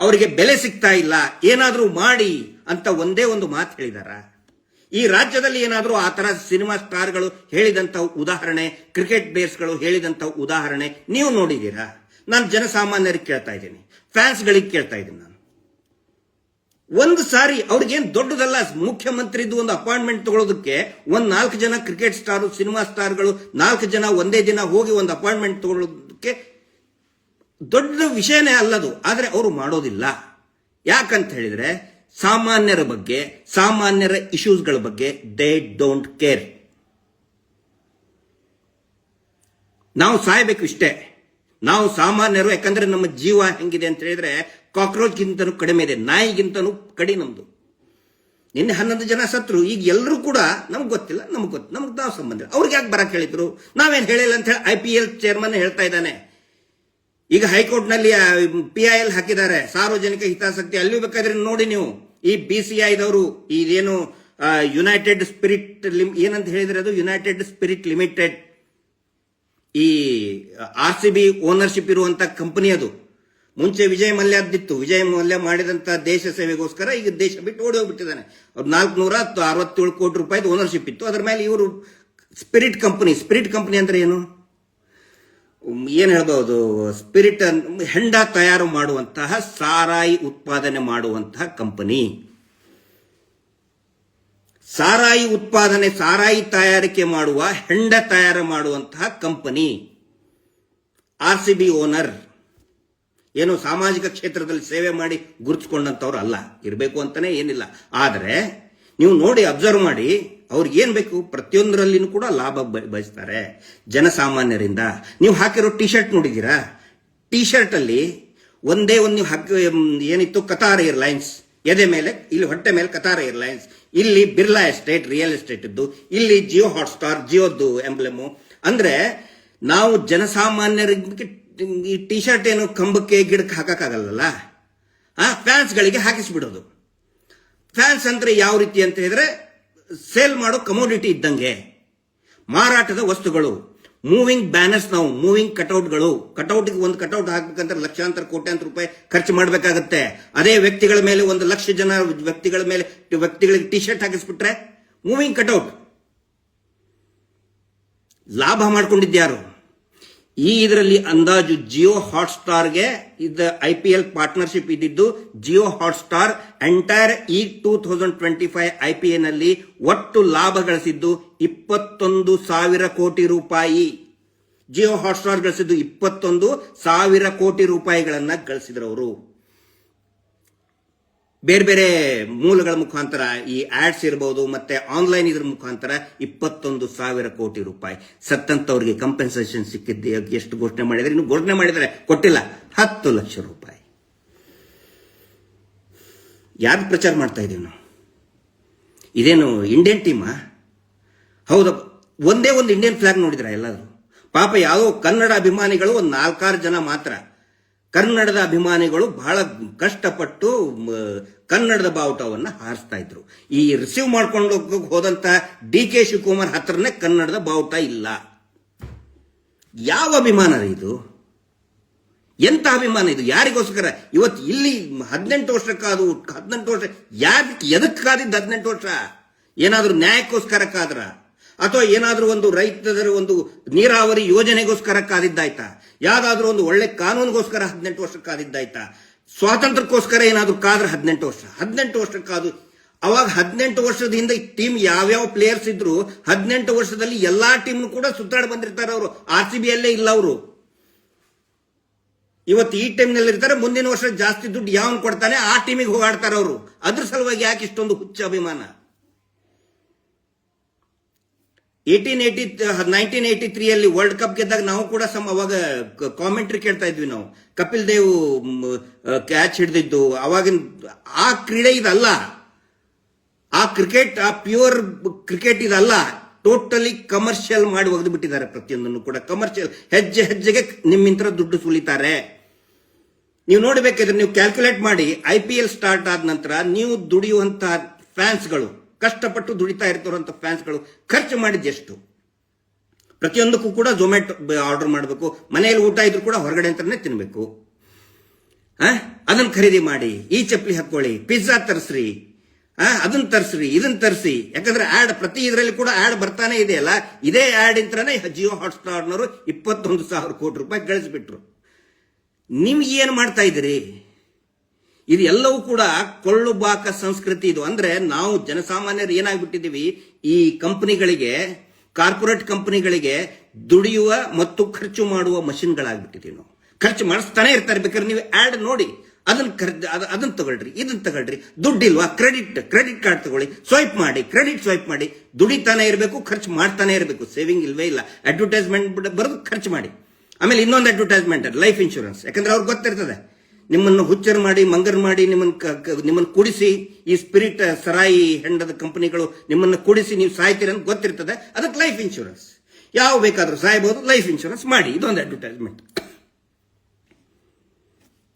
ಅವರಿಗೆ ಬೆಲೆ ಸಿಗ್ತಾ ಇಲ್ಲ, ಏನಾದರೂ ಮಾಡಿ ಅಂತ ಒಂದೇ ಒಂದು ಮಾತು ಹೇಳಿದಾರ. ಈ ರಾಜ್ಯದಲ್ಲಿ ಏನಾದರೂ ಆ ತರ ಸಿನಿಮಾ ಸ್ಟಾರ್ಗಳು ಹೇಳಿದಂತ ಉದಾಹರಣೆ, ಕ್ರಿಕೆಟ್ ಬೇಸ್ಗಳು ಹೇಳಿದಂತ ಉದಾಹರಣೆ, ನೀವು ನೋಡಿದ್ದೀರಾ? ನಾನು ಜನಸಾಮಾನ್ಯರಿಗೆ ಕೇಳ್ತಾ ಇದ್ದೀನಿ, ಫ್ಯಾನ್ಸ್ಗಳಿಗೆ ಕೇಳ್ತಾ ಇದ್ದೀನಿ ನಾನು. ಒಂದು ಸಾರಿ ಅವ್ರಿಗೇನ್ ದೊಡ್ಡದಲ್ಲ, ಮುಖ್ಯಮಂತ್ರಿದು ಒಂದು ಅಪಾಯಿಂಟ್ಮೆಂಟ್ ತಗೊಳ್ಳೋದಕ್ಕೆ ಒಂದ್ ನಾಲ್ಕು ಜನ ಕ್ರಿಕೆಟ್ ಸ್ಟಾರ್, ಸಿನಿಮಾ ಸ್ಟಾರ್ಗಳು ನಾಲ್ಕು ಜನ ಒಂದೇ ದಿನ ಹೋಗಿ ಒಂದು ಅಪಾಯಿಂಟ್ಮೆಂಟ್ ತಗೊಳ್ಳೋದಕ್ಕೆ ದೊಡ್ಡ ವಿಷಯನೇ ಅಲ್ಲದು, ಆದ್ರೆ ಅವರು ಮಾಡೋದಿಲ್ಲ. ಯಾಕಂತ ಹೇಳಿದ್ರೆ ಸಾಮಾನ್ಯರ ಬಗ್ಗೆ, ಸಾಮಾನ್ಯರ ಇಶ್ಯೂಸ್ಗಳ ಬಗ್ಗೆ ದೇ ಡೋಂಟ್ ಕೇರ್ ನಾವು ಸಾಯಬೇಕು ಇಷ್ಟೇ. ನಾವು ಸಾಮಾನ್ಯರು, ಯಾಕಂದ್ರೆ ನಮ್ಮ ಜೀವ ಹೆಂಗಿದೆ ಅಂತ ಹೇಳಿದ್ರೆ ಕಾಕ್ರೋಚ್ಗಿಂತನೂ ಕಡಿಮೆ ಇದೆ, ನಾಯಿಗಿಂತನೂ ಕಡಿ ನಮ್ದು. ನಿನ್ನೆ ಹನ್ನೊಂದು ಜನ ಸತ್ರು, ಈಗ ಎಲ್ಲರೂ ಕೂಡ ನಮ್ಗೆ ಗೊತ್ತಿಲ್ಲ, ನಮ್ಗೆ ಗೊತ್ತು, ನಮ್ಗೆ ನಾವು ಸಂಬಂಧ. ಅವ್ರಿಗೆ ಯಾಕೆ ಬರಕ್ ಹೇಳಿದ್ರು? ನಾವೇನ್ ಹೇಳಿಲ್ಲ ಅಂತ ಹೇಳಿ ಐ ಪಿ ಎಲ್ ಚೇರ್ಮನ್ ಹೇಳ್ತಾ ಇದ್ದಾನೆ. ಈಗ ಹೈಕೋರ್ಟ್ನಲ್ಲಿ ಪಿ ಐ ಎಲ್ ಹಾಕಿದ್ದಾರೆ, ಸಾರ್ವಜನಿಕ ಹಿತಾಸಕ್ತಿ ಅಲ್ಲಿ ಬೇಕಾದ್ರೆ ನೋಡಿ ನೀವು. ಈ ಬಿ ಸಿ ಐದವರು ಇದೇನು ಯುನೈಟೆಡ್ ಸ್ಪಿರಿಟ್ ಲಿಮ್ ಏನಂತ ಹೇಳಿದ್ರೆ ಅದು ಯುನೈಟೆಡ್ ಸ್ಪಿರಿಟ್ ಲಿಮಿಟೆಡ್ ಈ ಆರ್ ಸಿ ಬಿ ಓನರ್ಶಿಪ್ ಇರುವಂತ ಕಂಪನಿ ಅದು. ಮುಂಚೆ ವಿಜಯ್ ಮಲ್ಯದ್ದಿತ್ತು ವಿಜಯ್ ಮಲ್ಯ ಮಾಡಿದಂತ ದೇಶ ಸೇವೆಗೋಸ್ಕರ ಈಗ ದೇಶ ಬಿಟ್ಟು ಓಡಿ ಹೋಗ್ಬಿಟ್ಟಿದ್ದಾನೆ. ಅವ್ರು ನಾಲ್ಕುನೂರ ಅರವತ್ತೇಳು ಕೋಟಿ ರೂಪಾಯಿದು ಓನರ್ಶಿಪ್ ಇತ್ತು. ಅದರ ಮೇಲೆ ಇವರು ಸ್ಪಿರಿಟ್ ಕಂಪನಿ ಸ್ಪಿರಿಟ್ ಕಂಪನಿ ಅಂದ್ರೆ ಏನು? ಏನ್ ಹೇಳ್ಬೋದು ಸ್ಪಿರಿಟ್ ಹೆಂಡ ತಯಾರು ಮಾಡುವಂತಹ, ಸಾರಾಯಿ ಉತ್ಪಾದನೆ ಮಾಡುವಂತಹ ಕಂಪನಿ ಸಾರಾಯಿ ಉತ್ಪಾದನೆ, ಸಾರಾಯಿ ತಯಾರಿಕೆ ಮಾಡುವ, ಹೆಂಡ ತಯಾರು ಮಾಡುವಂತಹ company R C B owner ಏನು ಸಾಮಾಜಿಕ ಕ್ಷೇತ್ರದಲ್ಲಿ ಸೇವೆ ಮಾಡಿ ಗುರುತಿಸ್ಕೊಂಡಂತವ್ರು ಅಲ್ಲ. ಇರಬೇಕು ಅಂತಲೇ ಏನಿಲ್ಲ. ಆದರೆ ನೀವು ನೋಡಿ ಅಬ್ಸರ್ವ್ ಮಾಡಿ, ಅವ್ರಿಗೆ ಏನು ಬೇಕು? ಪ್ರತಿಯೊಂದರಲ್ಲಿನೂ ಕೂಡ ಲಾಭ ಬಯಸ್ತಾರೆ ಜನಸಾಮಾನ್ಯರಿಂದ. ನೀವು ಹಾಕಿರೋ ಟಿ ಶರ್ಟ್ ನೋಡಿದ್ದೀರಾ? ಟಿ ಶರ್ಟ್ ಅಲ್ಲಿ ಒಂದೇ ಒಂದು ನೀವು ಹಾಕಿ ಏನಿತ್ತು? ಕತಾರ್ ಏರ್ಲೈನ್ಸ್ ಎದೆ ಮೇಲೆ, ಇಲ್ಲಿ ಹೊಟ್ಟೆ ಮೇಲೆ ಕತಾರ್ ಏರ್ಲೈನ್ಸ್ ಇಲ್ಲಿ ಬಿರ್ಲಾ ಎಸ್ಟೇಟ್ ರಿಯಲ್ ಎಸ್ಟೇಟ್ ಇದ್ದು ಇಲ್ಲಿ ಜಿಯೋ ಹಾಟ್ಸ್ಟಾರ್ ಜಿಯೋದ್ದು ಎಂಬ್ಲೆಮು ಅಂದ್ರೆ ನಾವು ಜನಸಾಮಾನ್ಯರಿಗೆ ಈ ಟಿ ಶರ್ಟ್ ಏನು ಕಂಬಕ್ಕೆ ಗಿಡಕ್ಕೆ ಹಾಕಕ್ಕಾಗಲ್ಲ ಆ ಫ್ಯಾನ್ಸ್ಗಳಿಗೆ ಹಾಕಿಸ್ಬಿಡೋದು. ಫ್ಯಾನ್ಸ್ ಅಂದ್ರೆ ಯಾವ ರೀತಿ ಅಂತ ಹೇಳಿದ್ರೆ, ಸೇಲ್ ಮಾಡೋ ಕಮೋಡಿಟಿ ಇದ್ದಂಗೆ. ಮಾರಾಟದ ವಸ್ತುಗಳು ಮೂವಿಂಗ್ ಬ್ಯಾನರ್ಸ್ ನಾವು ಮೂವಿಂಗ್ ಕಟೌಟ್ಗಳು ಕಟೌಟ್ಗೆ ಒಂದು ಕಟೌಟ್ ಹಾಕ್ಬೇಕಂದ್ರೆ ಲಕ್ಷಾಂತರ, ಕೋಟ್ಯಾಂತರ ರೂಪಾಯಿ ಖರ್ಚು ಮಾಡಬೇಕಾಗತ್ತೆ. ಅದೇ ವ್ಯಕ್ತಿಗಳ ಮೇಲೆ, ಒಂದು ಲಕ್ಷ ಜನ ವ್ಯಕ್ತಿಗಳ ಮೇಲೆ, ವ್ಯಕ್ತಿಗಳಿಗೆ ಟಿ ಶರ್ಟ್ ಹಾಕಿಸ್ಬಿಟ್ರೆ ಮೂವಿಂಗ್ ಕಟೌಟ್ ಲಾಭ ಮಾಡ್ಕೊಂಡಿದ್ಯಾರು ಈ ಇದರಲ್ಲಿ ಅಂದಾಜು ಜಿಯೋ ಹಾಟ್ಸ್ಟಾರ್ಗೆ ಇದು ಐ ಪಿ ಎಲ್ ಪಾರ್ಟ್ನರ್ಶಿಪ್ ಇದ್ದಿದ್ದು, ಜಿಯೋ ಹಾಟ್ಸ್ಟಾರ್ ಎಂಟೈರ್ ಈ two thousand twenty five I P ಎಲ್ನಲ್ಲಿ ಒಟ್ಟು ಲಾಭ ಗಳಿಸಿದ್ದು ಇಪ್ಪತ್ತೊಂದು ಸಾವಿರ ಕೋಟಿ ರೂಪಾಯಿ. ಜಿಯೋ ಹಾಟ್ಸ್ಟಾರ್ ಗಳಿಸಿದ್ದು ಇಪ್ಪತ್ತೊಂದು ಸಾವಿರ ಕೋಟಿ ರೂಪಾಯಿಗಳನ್ನ ಗಳಿಸಿದ್ರು ಅವರು ಬೇರೆ ಬೇರೆ ಮೂಲಗಳ ಮುಖಾಂತರ ಈ ಆಡ್ಸ್ ಇರಬಹುದು ಮತ್ತೆ ಆನ್ಲೈನ್ ಇದ್ರ ಮುಖಾಂತರ ಇಪ್ಪತ್ತೊಂದು ಸಾವಿರ ಕೋಟಿ ರೂಪಾಯಿ. ಸತ್ತಂತವ್ರಿಗೆ ಕಂಪೆನ್ಸೇಷನ್ ಸಿಕ್ಕಿದ್ದೆ ಎಷ್ಟು ಘೋಷಣೆ ಮಾಡಿದ್ರೆ ಇನ್ನು ಘೋಷಣೆ ಮಾಡಿದರೆ ಕೊಟ್ಟಿಲ್ಲ. ಹತ್ತು ಲಕ್ಷ ರೂಪಾಯಿ. ಯಾರು ಪ್ರಚಾರ ಮಾಡ್ತಾ ಇದೀವಿ ನಾವು? ಇದೇನು ಇಂಡಿಯನ್ ಟೀಮಾ ಹೌದಪ್ಪ ಒಂದೇ ಒಂದು ಇಂಡಿಯನ್ ಫ್ಲಾಗ್ ನೋಡಿದ್ರ ಎಲ್ಲಾದರೂ? ಪಾಪ ಯಾವ ಕನ್ನಡ ಅಭಿಮಾನಿಗಳು ಒಂದು ನಾಲ್ಕಾರು ಜನ ಮಾತ್ರ ಕನ್ನಡದ ಅಭಿಮಾನಿಗಳು ಬಹಳ ಕಷ್ಟಪಟ್ಟು ಕನ್ನಡದ ಬಾವುಟವನ್ನು ಹಾರಿಸ್ತಾ ಇದ್ರು. ಈ ರಿಸೀವ್ ಮಾಡ್ಕೊಂಡು ಹೋದಂತ ಡಿ ಕೆ ಶಿವಕುಮಾರ್ ಹತ್ರನೇ ಕನ್ನಡದ ಬಾವುಟ ಇಲ್ಲ. ಯಾವ ಅಭಿಮಾನ ಇದು? ಎಂತ ಅಭಿಮಾನ ಇದು? ಯಾರಿಗೋಸ್ಕರ? ಇವತ್ತು ಇಲ್ಲಿ ಹದಿನೆಂಟು ಕಾದು, ಹದಿನೆಂಟು ವರ್ಷ, ಯಾರು ಎದಕ್ಕೆ ಕಾದಿದ್ದು ಹದಿನೆಂಟು ವರ್ಷ? ಏನಾದರೂ ನ್ಯಾಯಕ್ಕೋಸ್ಕರ ಕಾದ್ರ ಅಥವಾ ಏನಾದರೂ ಒಂದು ರೈತರ ಒಂದು ನೀರಾವರಿ ಯೋಜನೆಗೋಸ್ಕರ ಕಾದಿದ್ದಾಯ್ತಾ ಯಾವುದಾದ್ರೂ ಒಂದು ಒಳ್ಳೆ ಕಾನೂನಿಗೋಸ್ಕರ ಹದಿನೆಂಟು ವರ್ಷ ಕಾದಿದ್ದಾಯ್ತಾ ಸ್ವಾತಂತ್ರ್ಯಕ್ಕೋಸ್ಕರ ಏನಾದರೂ ಕಾದ್ರೆ ಹದಿನೆಂಟು ವರ್ಷ? ಹದಿನೆಂಟು ವರ್ಷ ಕಾದು ಅವಾಗ ಹದಿನೆಂಟು ವರ್ಷದ ಹಿಂದೆ ಟೀಮ್ ಯಾವ್ಯಾವ ಪ್ಲೇಯರ್ಸ್ ಇದ್ರು ಹದಿನೆಂಟು ವರ್ಷದಲ್ಲಿ ಎಲ್ಲಾ ಟೀಮ್ ಕೂಡ ಸುತ್ತಾಡಿ ಬಂದಿರ್ತಾರೆ ಅವರು. ಆರ್ ಸಿ ಬಿ ಅಲ್ಲೇ ಇಲ್ಲ ಅವರು. ಇವತ್ತು ಈ ಟೈಮ್ನಲ್ಲಿ ಇರ್ತಾರೆ ಮುಂದಿನ ವರ್ಷ ಜಾಸ್ತಿ ದುಡ್ಡು ಯಾವನ್ ಕೊಡ್ತಾನೆ ಆ ಟೀಮಿಗೆ ಹೋಗಾಡ್ತಾರೆ ಅವರು. ಅದ್ರ ಸಲುವಾಗಿ ಯಾಕೆ ಇಷ್ಟೊಂದು ಹುಚ್ಚ ಅಭಿಮಾನ? Eighteen eighty nineteen eighty three ಅಲ್ಲಿ ವರ್ಲ್ಡ್ ಕಪ್ ಗೆದ್ದಾಗ ನಾವು ಕೂಡ ಸಮ, ಅವಾಗ ಕಾಮೆಂಟ್ರಿ ಕೇಳ್ತಾ ಇದ್ವಿ ನಾವು. ಕಪಿಲ್ ದೇವ್ ಕ್ಯಾಚ್ ಹಿಡಿದಿದ್ದು, ಅವಾಗಿನ, ಆ ಕ್ರೀಡೆ ಇದಲ್ಲ. ಆ ಕ್ರಿಕೆಟ್ ಆ ಪ್ಯೂರ್ ಕ್ರಿಕೆಟ್ ಇದಲ್ಲ. ಟೋಟಲಿ ಕಮರ್ಷಿಯಲ್ ಮಾಡಿ ಒಗೆದು ಬಿಟ್ಟಿದ್ದಾರೆ ಪ್ರತಿಯೊಂದನ್ನು ಕೂಡ. ಕಮರ್ಷಿಯಲ್ ಹೆಜ್ಜೆ ಹೆಜ್ಜೆಗೆ ನಿಮ್ಮಿಂತ್ರ ದುಡ್ಡು ಸುಲಿತಾರೆ. ನೀವು ನೋಡಬೇಕಾದ್ರೆ ನೀವು ಕ್ಯಾಲ್ಕುಲೇಟ್ ಮಾಡಿ ಐ ಪಿ ಎಲ್ ಸ್ಟಾರ್ಟ್ ಆದ ನಂತರ ನೀವು ದುಡಿಯುವಂತ ಫ್ಯಾನ್ಸ್ಗಳು ಕಷ್ಟಪಟ್ಟು ದುಡಿತಾ ಇರ್ತಾರಂತ ಫ್ಯಾನ್ಸ್ಗಳು ಖರ್ಚು ಮಾಡಿದ್ದೆಷ್ಟು ಪ್ರತಿಯೊಂದಕ್ಕೂ ಕೂಡ ಝೊಮ್ಯಾಟೊ ಆರ್ಡರ್ ಮಾಡಬೇಕು, ಮನೆಯಲ್ಲಿ ಊಟ ಇದ್ರು ಕೂಡ ಹೊರಗಡೆ ಅಂತಾನೆ ತಿನ್ಬೇಕು. ಆ? ಅದನ್ನ ಖರೀದಿ ಮಾಡಿ, ಈ ಚಪ್ಪಲಿ ಹಾಕೊಳ್ಳಿ ಪಿಜ್ಜಾ ತರಿಸ್ರಿ ಅದನ್ನ ತರಿಸ್ರಿ ಇದನ್ನ ತರಿಸಿ. ಯಾಕಂದ್ರೆ ಆಡ್ ಪ್ರತಿ ಇದರಲ್ಲಿ ಕೂಡ ಆಡ್ ಬರ್ತಾನೆ ಇದೆಯಲ್ಲ, ಇದೇ ಆಡ್ ಇಂತ್ರನೇ ಜಿಯೋ ಹಾಟ್ಸ್ಟಾರ್ನವರು ಇಪ್ಪತ್ತೊಂದು ಸಾವಿರ ಕೋಟಿ ರೂಪಾಯಿ ಗಳಿಸ್ಬಿಟ್ರು. ನಿಮ್ಗೆ ಏನು ಮಾಡ್ತಾ ಇದ್ದೀರಿ? ಇದು ಎಲ್ಲವೂ ಕೂಡ ಕೊಳ್ಳು ಬಾಕ ಸಂಸ್ಕೃತಿ ಇದು. ಅಂದ್ರೆ ನಾವು ಜನಸಾಮಾನ್ಯರು ಏನಾಗ್ಬಿಟ್ಟಿದೀವಿ ಈ ಕಂಪನಿಗಳಿಗೆ, ಕಾರ್ಪೊರೇಟ್ ಕಂಪನಿಗಳಿಗೆ ದುಡಿಯುವ ಮತ್ತು ಖರ್ಚು ಮಾಡುವ ಮಷಿನ್ಗಳಾಗ್ಬಿಟ್ಟಿದೀವಿ ನಾವು. ಖರ್ಚು ಮಾಡಿಸ್ತಾನೆ ಇರ್ತಾರೆ, ಬೇಕಾದ್ರೆ ನೀವು ಆಡ್ ನೋಡಿ. ಅದನ್ನ ಅದನ್ನ ತಗೊಳ್ರಿ, ಇದನ್ನ ತಗೊಳ್ರಿ. ದುಡ್ಡಿಲ್ವಾ? ಕ್ರೆಡಿಟ್ ಕ್ರೆಡಿಟ್ ಕಾರ್ಡ್ ತಗೊಳ್ಳಿ. ಸ್ವೈಪ್ ಮಾಡಿ, ಕ್ರೆಡಿಟ್ ಸ್ವೈಪ್ ಮಾಡಿ. ದುಡಿತಾನೆ ಇರಬೇಕು, ಖರ್ಚು ಮಾಡ್ತಾನೆ ಇರಬೇಕು. ಸೇವಿಂಗ್ ಇಲ್ವೇ ಇಲ್ಲ. ಅಡ್ವರ್ಟೈಸ್ಮೆಂಟ್ ಬರೆದು ಖರ್ಚು ಮಾಡಿ. ಆಮೇಲೆ ಇನ್ನೊಂದು ಅಡ್ವರ್ಟೈಸ್ಮೆಂಟ್ ಲೈಫ್ ಇನ್ಶೂರೆನ್ಸ್. ಯಾಕಂದ್ರೆ ಅವ್ರಿಗೆ ಗೊತ್ತಿರ್ತದೆ. ನಿಮ್ಮನ್ನು ಹುಚ್ಚರ್ ಮಾಡಿ, ಮಂಗರ್ ಮಾಡಿ ನಿಮ್ಮನ್ನ ನಿಮ್ಮನ್ನು ಕುಡಿಸಿ, ಈ ಸ್ಪಿರಿಟ್, ಸರಾಯಿ ಹೆಂಡದ ಕಂಪನಿಗಳು ನಿಮ್ಮನ್ನು ಕೂಡಿಸಿ ನೀವು ಸಾಯ್ತೀರ ಅಂತ ಗೊತ್ತಿರ್ತದೆ. ಅದಕ್ಕೆ ಲೈಫ್ ಇನ್ಶೂರೆನ್ಸ್ ಯಾವ ಬೇಕಾದ್ರೂ ಸಾಯ್ಬೋದು ಲೈಫ್ ಇನ್ಶೂರೆನ್ಸ್ ಮಾಡಿ. ಇದೊಂದು ಅಡ್ವರ್ಟೈಸ್ಮೆಂಟ್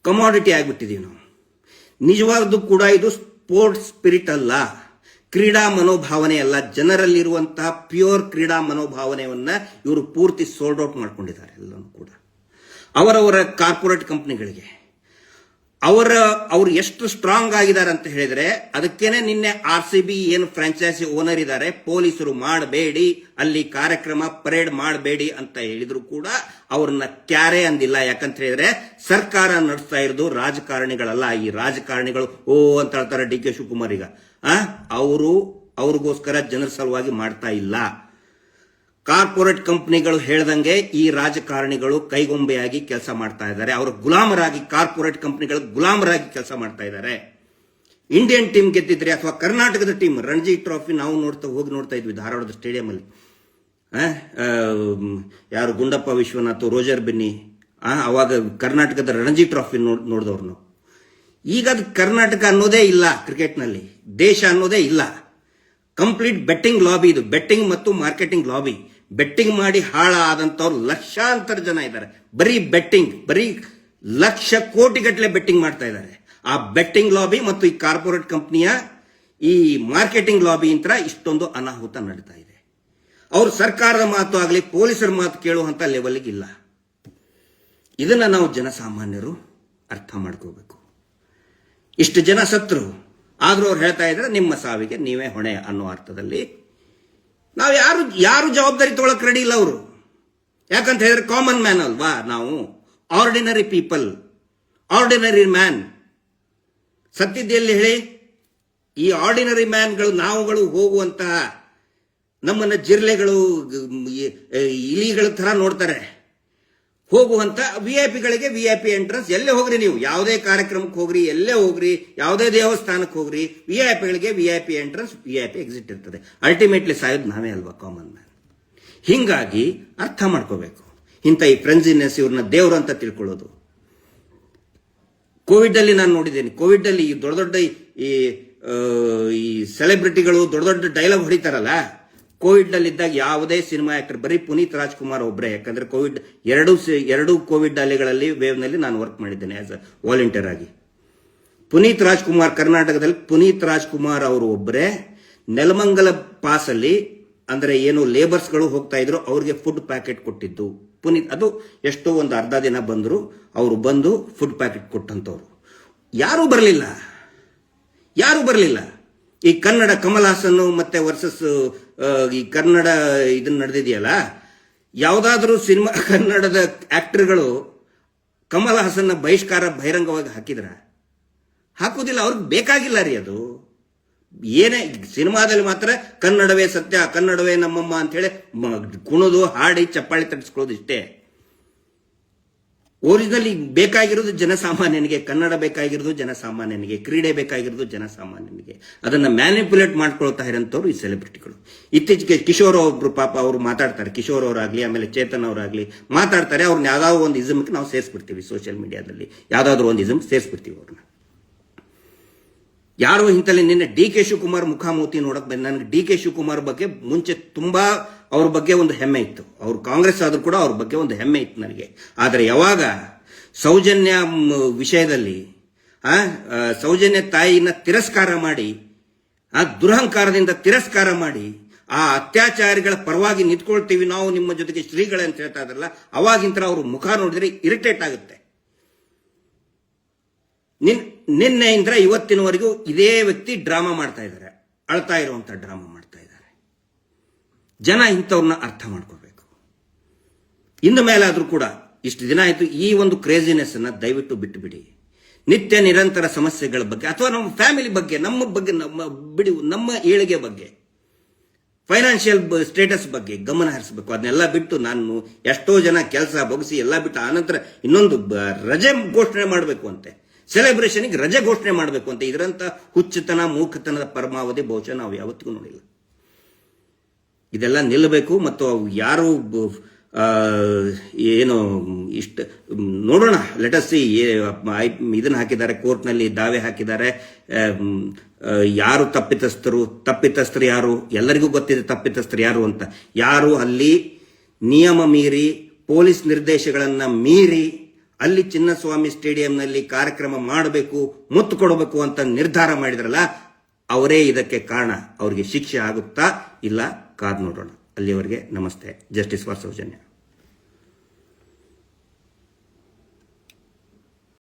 ಕಮಾಡಿಟಿ ಆಗಿಬಿಟ್ಟಿದೀವಿ ನಾವು. ನಿಜವಾದದ್ದು ಕೂಡ ಇದು ಸ್ಪೋರ್ಟ್ಸ್ ಸ್ಪಿರಿಟ್ ಅಲ್ಲ. ಕ್ರೀಡಾ ಮನೋಭಾವನೆ ಅಲ್ಲ. ಜನರಲ್ಲಿರುವಂತಹ ಪ್ಯೂರ್ ಕ್ರೀಡಾ ಮನೋಭಾವನೆಯನ್ನ ಇವರು ಪೂರ್ತಿ ಸೋಲ್ಡ್ ಔಟ್ ಮಾಡ್ಕೊಂಡಿದ್ದಾರೆ ಎಲ್ಲನೂ ಕೂಡ. ಅವರವರ ಕಾರ್ಪೊರೇಟ್ ಕಂಪನಿಗಳಿಗೆ ಅವರ, ಅವ್ರು ಎಷ್ಟು ಸ್ಟ್ರಾಂಗ್ ಆಗಿದ್ದಾರೆ ಅಂತ ಹೇಳಿದ್ರೆ, ಅದಕ್ಕೇನೆ ನಿನ್ನೆ ಆರ್ ಸಿ ಬಿ ಏನು ಫ್ರಾಂಚೈಸಿ ಓನರ್ ಇದ್ದಾರೆ, ಪೊಲೀಸರು ಮಾಡಬೇಡಿ, ಅಲ್ಲಿ ಕಾರ್ಯಕ್ರಮ ಪರೇಡ್ ಮಾಡಬೇಡಿ ಅಂತ ಹೇಳಿದ್ರು ಕೂಡ ಅವ್ರನ್ನ ಕ್ಯಾರೆ ಅಂದಿಲ್ಲ. ಯಾಕಂತ ಹೇಳಿದ್ರೆ, ಸರ್ಕಾರ ನಡೆಸ್ತಾ ಇರೋದು ರಾಜಕಾರಣಿಗಳಲ್ಲ. ಈ ರಾಜಕಾರಣಿಗಳು, ಓ ಅಂತ ಹೇಳ್ತಾರೆ ಡಿ ಕೆ ಶಿವಕುಮಾರ್ ಈಗ. ಅವರು, ಅವ್ರಿಗೋಸ್ಕರ ಜನರ ಸಲುವಾಗಿ ಮಾಡ್ತಾ ಇಲ್ಲ. ಕಾರ್ಪೊರೇಟ್ ಕಂಪನಿಗಳು ಹೇಳ್ದಂಗೆ ಈ ರಾಜಕಾರಣಿಗಳು ಕೈಗೊಂಬೆಯಾಗಿ ಕೆಲಸ ಮಾಡ್ತಾ ಇದ್ದಾರೆ. ಅವರು ಗುಲಾಮರಾಗಿ ಕಾರ್ಪೊರೇಟ್ ಕಂಪನಿಗಳು ಗುಲಾಮರಾಗಿ ಕೆಲಸ ಮಾಡ್ತಾ ಇದ್ದಾರೆ. ಇಂಡಿಯನ್ ಟೀಮ್ ಗೆದ್ದಿದ್ರೆ ಅಥವಾ ಕರ್ನಾಟಕದ ಟೀಮ್ ರಣಜಿ ಟ್ರಾಫಿ ನಾವು ನೋಡ್ತಾ ಹೋಗಿ ನೋಡ್ತಾ ಇದ್ವಿ ಧಾರವಾಡದ ಸ್ಟೇಡಿಯಂ ಅಲ್ಲಿ. ಯಾರು ಗುಂಡಪ್ಪ ವಿಶ್ವನಾಥ್, ರೋಜರ್ ಬಿನ್ನಿ ಅವಾಗ ಕರ್ನಾಟಕದ ರಣಜಿ ಟ್ರಾಫಿ ನೋಡ್ ನೋಡಿದವ್ರು ಈಗ ಅದು ಕರ್ನಾಟಕ ಅನ್ನೋದೇ ಇಲ್ಲ ಕ್ರಿಕೆಟ್ನಲ್ಲಿ ದೇಶ ಅನ್ನೋದೇ ಇಲ್ಲ. ಕಂಪ್ಲೀಟ್ ಬೆಟ್ಟಿಂಗ್ ಲಾಬಿ ಇದು ಬೆಟ್ಟಿಂಗ್ ಮತ್ತು ಮಾರ್ಕೆಟಿಂಗ್ ಲಾಬಿ ಬೆಟ್ಟಿಂಗ್ ಮಾಡಿ ಹಾಳಾದಂಥವ್ರು ಲಕ್ಷಾಂತರ ಜನ ಇದ್ದಾರೆ. ಬರೀ ಬೆಟ್ಟಿಂಗ್ ಬರೀ ಲಕ್ಷ ಕೋಟಿ ಗಟ್ಟಲೆ ಬೆಟ್ಟಿಂಗ್ ಮಾಡ್ತಾ ಇದ್ದಾರೆ. ಆ ಬೆಟ್ಟಿಂಗ್ ಲಾಬಿ ಮತ್ತು ಈ ಕಾರ್ಪೊರೇಟ್ ಕಂಪ್ನಿಯ ಈ ಮಾರ್ಕೆಟಿಂಗ್ ಲಾಬಿ ಇಂತರ ಇಷ್ಟೊಂದು ಅನಾಹುತ ನಡೀತಾ ಇದೆ. ಅವರು ಸರ್ಕಾರದ ಮಾತು ಆಗಲಿ, ಪೊಲೀಸರ ಮಾತು ಕೇಳುವಂತ ಲೆವೆಲ್ಗೆ ಇಲ್ಲ. ಇದನ್ನ ನಾವು ಜನಸಾಮಾನ್ಯರು ಅರ್ಥ ಮಾಡ್ಕೋಬೇಕು. ಇಷ್ಟು ಜನ ಸತ್ರು. ಆದ್ರೂ ಅವ್ರು ಹೇಳ್ತಾ ಇದ್ರೆ ನಿಮ್ಮ ಸಾವಿಗೆ ನೀವೇ ಹೊಣೆ ಅನ್ನೋ ಅರ್ಥದಲ್ಲಿ ನಾವು ಯಾರು ಯಾರು ಜವಾಬ್ದಾರಿ ತೊಗೊಳಕ್ ರೆಡಿ ಇಲ್ಲ ಅವರು. ಯಾಕಂತ ಹೇಳಿದ್ರೆ ಕಾಮನ್ ಮ್ಯಾನ್ ಅಲ್ವಾ ನಾವು? ಆರ್ಡಿನರಿ ಪೀಪಲ್ ಆರ್ಡಿನರಿ ಮ್ಯಾನ್ ಸತ್ಯದಲ್ಲಿ ಹೇಳಿ, ಈ ಆರ್ಡಿನರಿ ಮ್ಯಾನ್ಗಳು ನಾವುಗಳು ಹೋಗುವಂತಹ ನಮ್ಮನ್ನ ಜಿರ್ಲೆಗಳು ಇಲಿಗಳ ತರ ನೋಡ್ತಾರೆ. ಹೋಗುವಂತ ವಿ ಐ ಪಿಗಳಿಗೆ ವಿ ಐ ಪಿ ಎಂಟ್ರೆನ್ಸ್ ಎಲ್ಲೇ ಹೋಗ್ರಿ ನೀವು. ಯಾವುದೇ ಕಾರ್ಯಕ್ರಮಕ್ಕೆ ಹೋಗ್ರಿ, ಎಲ್ಲೇ ಹೋಗ್ರಿ, ಯಾವುದೇ ದೇವಸ್ಥಾನಕ್ಕೆ ಹೋಗ್ರಿ V I ಪಿಗಳಿಗೆ V I P entrance V I P exit ಇರ್ತದೆ. ಅಲ್ಟಿಮೇಟ್ಲಿ ಸಾಯೋದು ನಾವೇ ಅಲ್ವಾ ಕಾಮನ್ ಮ್ಯಾನ್ ಹಿಂಗಾಗಿ ಅರ್ಥ ಮಾಡ್ಕೋಬೇಕು. ಇಂಥ ಈ ಫ್ರೆಂಡ್ಸಿನೆಸ್ ಇವ್ರನ್ನ ದೇವ್ರು ಅಂತ ತಿಳ್ಕೊಳ್ಳೋದು. ಕೋವಿಡ್ ಅಲ್ಲಿ ನಾನು ನೋಡಿದ್ದೇನೆ. ಕೋವಿಡ್ ಅಲ್ಲಿ ಈ ದೊಡ್ಡ ದೊಡ್ಡ ಈ- ಈ ಈ ಸೆಲೆಬ್ರಿಟಿಗಳು ದೊಡ್ಡ ದೊಡ್ಡ ಡೈಲಾಗ್ ಹೊಡಿತಾರಲ್ಲ? ಕೋವಿಡ್ನಲ್ಲಿ ಇದ್ದಾಗ ಯಾವುದೇ ಸಿನಿಮಾ ಆಕ್ಟರ್, ಬರೀ ಪುನೀತ್ ರಾಜ್ಕುಮಾರ್ ಒಬ್ಬರೇ ಯಾಕಂದ್ರೆ ಕೋವಿಡ್ ಎರಡು ಎರಡು ಕೋವಿಡ್ ಅಲೆಗಳಲ್ಲಿ ವೇವ್ನಲ್ಲಿ ನಾನು ವರ್ಕ್ ಮಾಡಿದ್ದೇನೆ ಆಸ್ ಅ ವಾಲಂಟಿಯರ್ ಆಗಿ. ಪುನೀತ್ ರಾಜ್ಕುಮಾರ್ ಕರ್ನಾಟಕದಲ್ಲಿ ಪುನೀತ್ ರಾಜ್ಕುಮಾರ್ ಅವರು ಒಬ್ಬರೇ ನೆಲಮಂಗಲ ಪಾಸ್ ಅಲ್ಲಿ, ಅಂದ್ರೆ ಏನು ಲೇಬರ್ಸ್ಗಳು ಹೋಗ್ತಾ ಇದ್ರು, ಅವ್ರಿಗೆ ಫುಡ್ ಪ್ಯಾಕೆಟ್ ಕೊಟ್ಟಿದ್ದು. ಪುನೀತ್, ಅದು ಎಷ್ಟೋ ಒಂದು ಅರ್ಧ ದಿನ ಬಂದ್ರು, ಅವರು ಬಂದು ಫುಡ್ ಪ್ಯಾಕೆಟ್ ಕೊಟ್ಟಂತವ್ರು. ಯಾರೂ ಬರಲಿಲ್ಲ. ಯಾರೂ ಬರಲಿಲ್ಲ. ಈ ಕನ್ನಡ ಕಮಲ್ ಹಾಸನ್ ಮತ್ತೆ ವರ್ಸಸ್ ಈ ಕನ್ನಡ ಇದನ್ನ ನಡೆದಿದೆಯಲ್ಲ, ಯಾವುದಾದ್ರೂ ಸಿನಿಮಾ <laughs> ಕನ್ನಡದ ಆಕ್ಟರ್ಗಳು ಕಮಲ್ ಹಾಸನ್ನ ಬಹಿಷ್ಕಾರ ಬಹಿರಂಗವಾಗಿ ಹಾಕಿದ್ರ? ಹಾಕೋದಿಲ್ಲ ಅವ್ರಿಗೆ ಬೇಕಾಗಿಲ್ಲ ರೀ ಅದು. ಏನೇ, ಸಿನಿಮಾದಲ್ಲಿ ಮಾತ್ರ ಕನ್ನಡವೇ ಸತ್ಯ, ಕನ್ನಡವೇ ನಮ್ಮಮ್ಮ ಅಂತ ಹೇಳಿ ಕುಣಿದು ಹಾಡಿ ಚಪ್ಪಾಳಿ ತಟ್ಟಿಸ್ಕೊಳ್ಳೋದು ಇಷ್ಟೇ. ಒರಿಜಿನಲಿ ಬೇಕಾಗಿರೋದು ಜನಸಾಮಾನ್ಯನಿಗೆ, ಕನ್ನಡ ಬೇಕಾಗಿರೋದು ಜನಸಾಮಾನ್ಯನಿಗೆ, ಕ್ರೀಡೆ ಬೇಕಾಗಿರೋದು ಜನಸಾಮಾನ್ಯನಿಗೆ. ಅದನ್ನ ಮ್ಯಾನಿಪುಲೇಟ್ ಮಾಡ್ಕೊಳ್ತಾ ಇರೋಂಥವ್ರು ಈ ಸೆಲೆಬ್ರಿಟಿಗಳು. ಇತ್ತೀಚೆಗೆ ಕಿಶೋರ್ ಒಬ್ರು ಪಾಪ ಅವರು ಮಾತಾಡ್ತಾರೆ. ಕಿಶೋರ್ ಅವರಾಗ್ಲಿ, ಆಮೇಲೆ ಚೇತನ್ ಅವರಾಗ್ಲಿ ಮಾತಾಡ್ತಾರೆ. ಅವ್ರನ್ನ ಯಾವ್ದಾದ್ರು ಒಂದು ಇಸಮ್ಗೆ ನಾವು ಸೇರಿಸ್ಬಿಡ್ತೀವಿ ಸೋಷಿಯಲ್ ಮೀಡಿಯಾದಲ್ಲಿ ಯಾವ್ದಾದ್ರು ಒಂದು ಇಸಮ್ ಸೇರಿಸ್ಬಿಡ್ತೀವಿ ಅವ್ರನ್ನ ಯಾರು ಇಂತಲ್ಲಿ ನಿನ್ನೆ ಡಿ ಕೆ ಶಿವಕುಮಾರ್ ಮುಖಾಮುಖಿ ನೋಡಕ್ ಬಂದ ನನಗೆ ಡಿ ಕೆ ಶಿವಕುಮಾರ್ ಬಗ್ಗೆ ಮುಂಚೆ ತುಂಬಾ ಅವ್ರ ಬಗ್ಗೆ ಒಂದು ಹೆಮ್ಮೆ ಇತ್ತು. ಅವ್ರು ಕಾಂಗ್ರೆಸ್ ಆದರೂ ಕೂಡ ಅವ್ರ ಬಗ್ಗೆ ಒಂದು ಹೆಮ್ಮೆ ಇತ್ತು ನನಗೆ. ಆದರೆ ಯಾವಾಗ ಸೌಜನ್ಯ ವಿಷಯದಲ್ಲಿ, ಆ ಸೌಜನ್ಯ ತಾಯಿನ ತಿರಸ್ಕಾರ ಮಾಡಿ, ಆ, ದುರಹಂಕಾರದಿಂದ ತಿರಸ್ಕಾರ ಮಾಡಿ, ಆ ಅತ್ಯಾಚಾರಿಗಳ ಪರವಾಗಿ ನಿಂತ್ಕೊಳ್ತೀವಿ ನಾವು ನಿಮ್ಮ ಜೊತೆಗೆ ಶ್ರೀಗಳೇ ಅಂತ ಹೇಳ್ತಾ ಇದ್ರಲ್ಲ ಅವಾಗಿಂತರ ಅವರು ಮುಖ ನೋಡಿದ್ರೆ ಇರಿಟೇಟ್ ಆಗುತ್ತೆ. ನಿನ್, ನಿನ್ನೆಯಿಂದ ಇವತ್ತಿನವರೆಗೂ ಇದೇ ವ್ಯಕ್ತಿ ಡ್ರಾಮಾ ಮಾಡ್ತಾ ಇದ್ದಾರೆ. ಅಳ್ತಾ ಇರುವಂತ ಡ್ರಾಮಾ. ಜನ ಇಂಥವ್ರನ್ನ ಅರ್ಥ ಮಾಡ್ಕೋಬೇಕು ಇನ್ನು ಮೇಲಾದರೂ ಕೂಡ ಇಷ್ಟು ದಿನ ಆಯಿತು ಈ ಒಂದು ಕ್ರೇಜಿನೆಸ್ ಅನ್ನ ದಯವಿಟ್ಟು ಬಿಟ್ಟುಬಿಡಿ ನಿತ್ಯ ನಿರಂತರ ಸಮಸ್ಯೆಗಳ ಬಗ್ಗೆ ಅಥವಾ ನಮ್ಮ ಫ್ಯಾಮಿಲಿ ಬಗ್ಗೆ, ನಮ್ಮ ಬಗ್ಗೆ, ನಮ್ಮ ಬಿಡಿ, ನಮ್ಮ ಏಳಿಗೆ ಬಗ್ಗೆ ಫೈನಾನ್ಷಿಯಲ್ ಸ್ಟೇಟಸ್ ಬಗ್ಗೆ ಗಮನ ಹರಿಸಬೇಕು. ಅದನ್ನೆಲ್ಲ ಬಿಟ್ಟು ನಾನು ಎಷ್ಟೋ ಜನ ಕೆಲಸ ಬಗ್ಸಿ ಎಲ್ಲ ಬಿಟ್ಟು ಆನಂತರ ಇನ್ನೊಂದು ರಜೆ ಘೋಷಣೆ ಮಾಡಬೇಕು ಅಂತೆ. ಸೆಲೆಬ್ರೇಷನ್ಗೆ ರಜೆ ಘೋಷಣೆ ಮಾಡಬೇಕು ಅಂತ. ಇದರಂತ ಹುಚ್ಚುತನ ಮೂಕತನದ ಪರಮಾವಧಿ ಬಹುಶಃ ನಾವು ಯಾವತ್ತಿಗೂ ನೋಡಿಲ್ಲ. ಇದೆಲ್ಲ ನಿಲ್ಲಬೇಕು ಮತ್ತು ಅವು ಯಾರು ಏನು, ಇಷ್ಟ, ನೋಡೋಣ. ಲೆಟಸ್ ಇದನ್ನ ಹಾಕಿದ್ದಾರೆ, ಕೋರ್ಟ್ನಲ್ಲಿ ದಾವೆ ಹಾಕಿದ್ದಾರೆ. ಯಾರು ತಪ್ಪಿತಸ್ಥರು ತಪ್ಪಿತಸ್ಥರು ಯಾರು? ಎಲ್ಲರಿಗೂ ಗೊತ್ತಿದೆ ತಪ್ಪಿತಸ್ಥರು ಯಾರು ಅಂತ. ಯಾರು ಅಲ್ಲಿ ನಿಯಮ ಮೀರಿ, ಪೊಲೀಸ್ ನಿರ್ದೇಶಗಳನ್ನು ಮೀರಿ, ಅಲ್ಲಿ ಚಿನ್ನಸ್ವಾಮಿ ಸ್ಟೇಡಿಯಂನಲ್ಲಿ ಕಾರ್ಯಕ್ರಮ ಮಾಡಬೇಕು, ಮುತ್ತು ಕೊಡಬೇಕು ಅಂತ ನಿರ್ಧಾರ ಮಾಡಿದ್ರಲ್ಲ, ಅವರೇ ಇದಕ್ಕೆ ಕಾರಣ. ಅವರಿಗೆ ಶಿಕ್ಷೆ ಆಗುತ್ತಾ ಇಲ್ಲ? ಕಾದ್ ನೋಡೋಣ. ಅಲ್ಲಿಯವರೆಗೆ ನಮಸ್ತೆ. Justice for Soujanya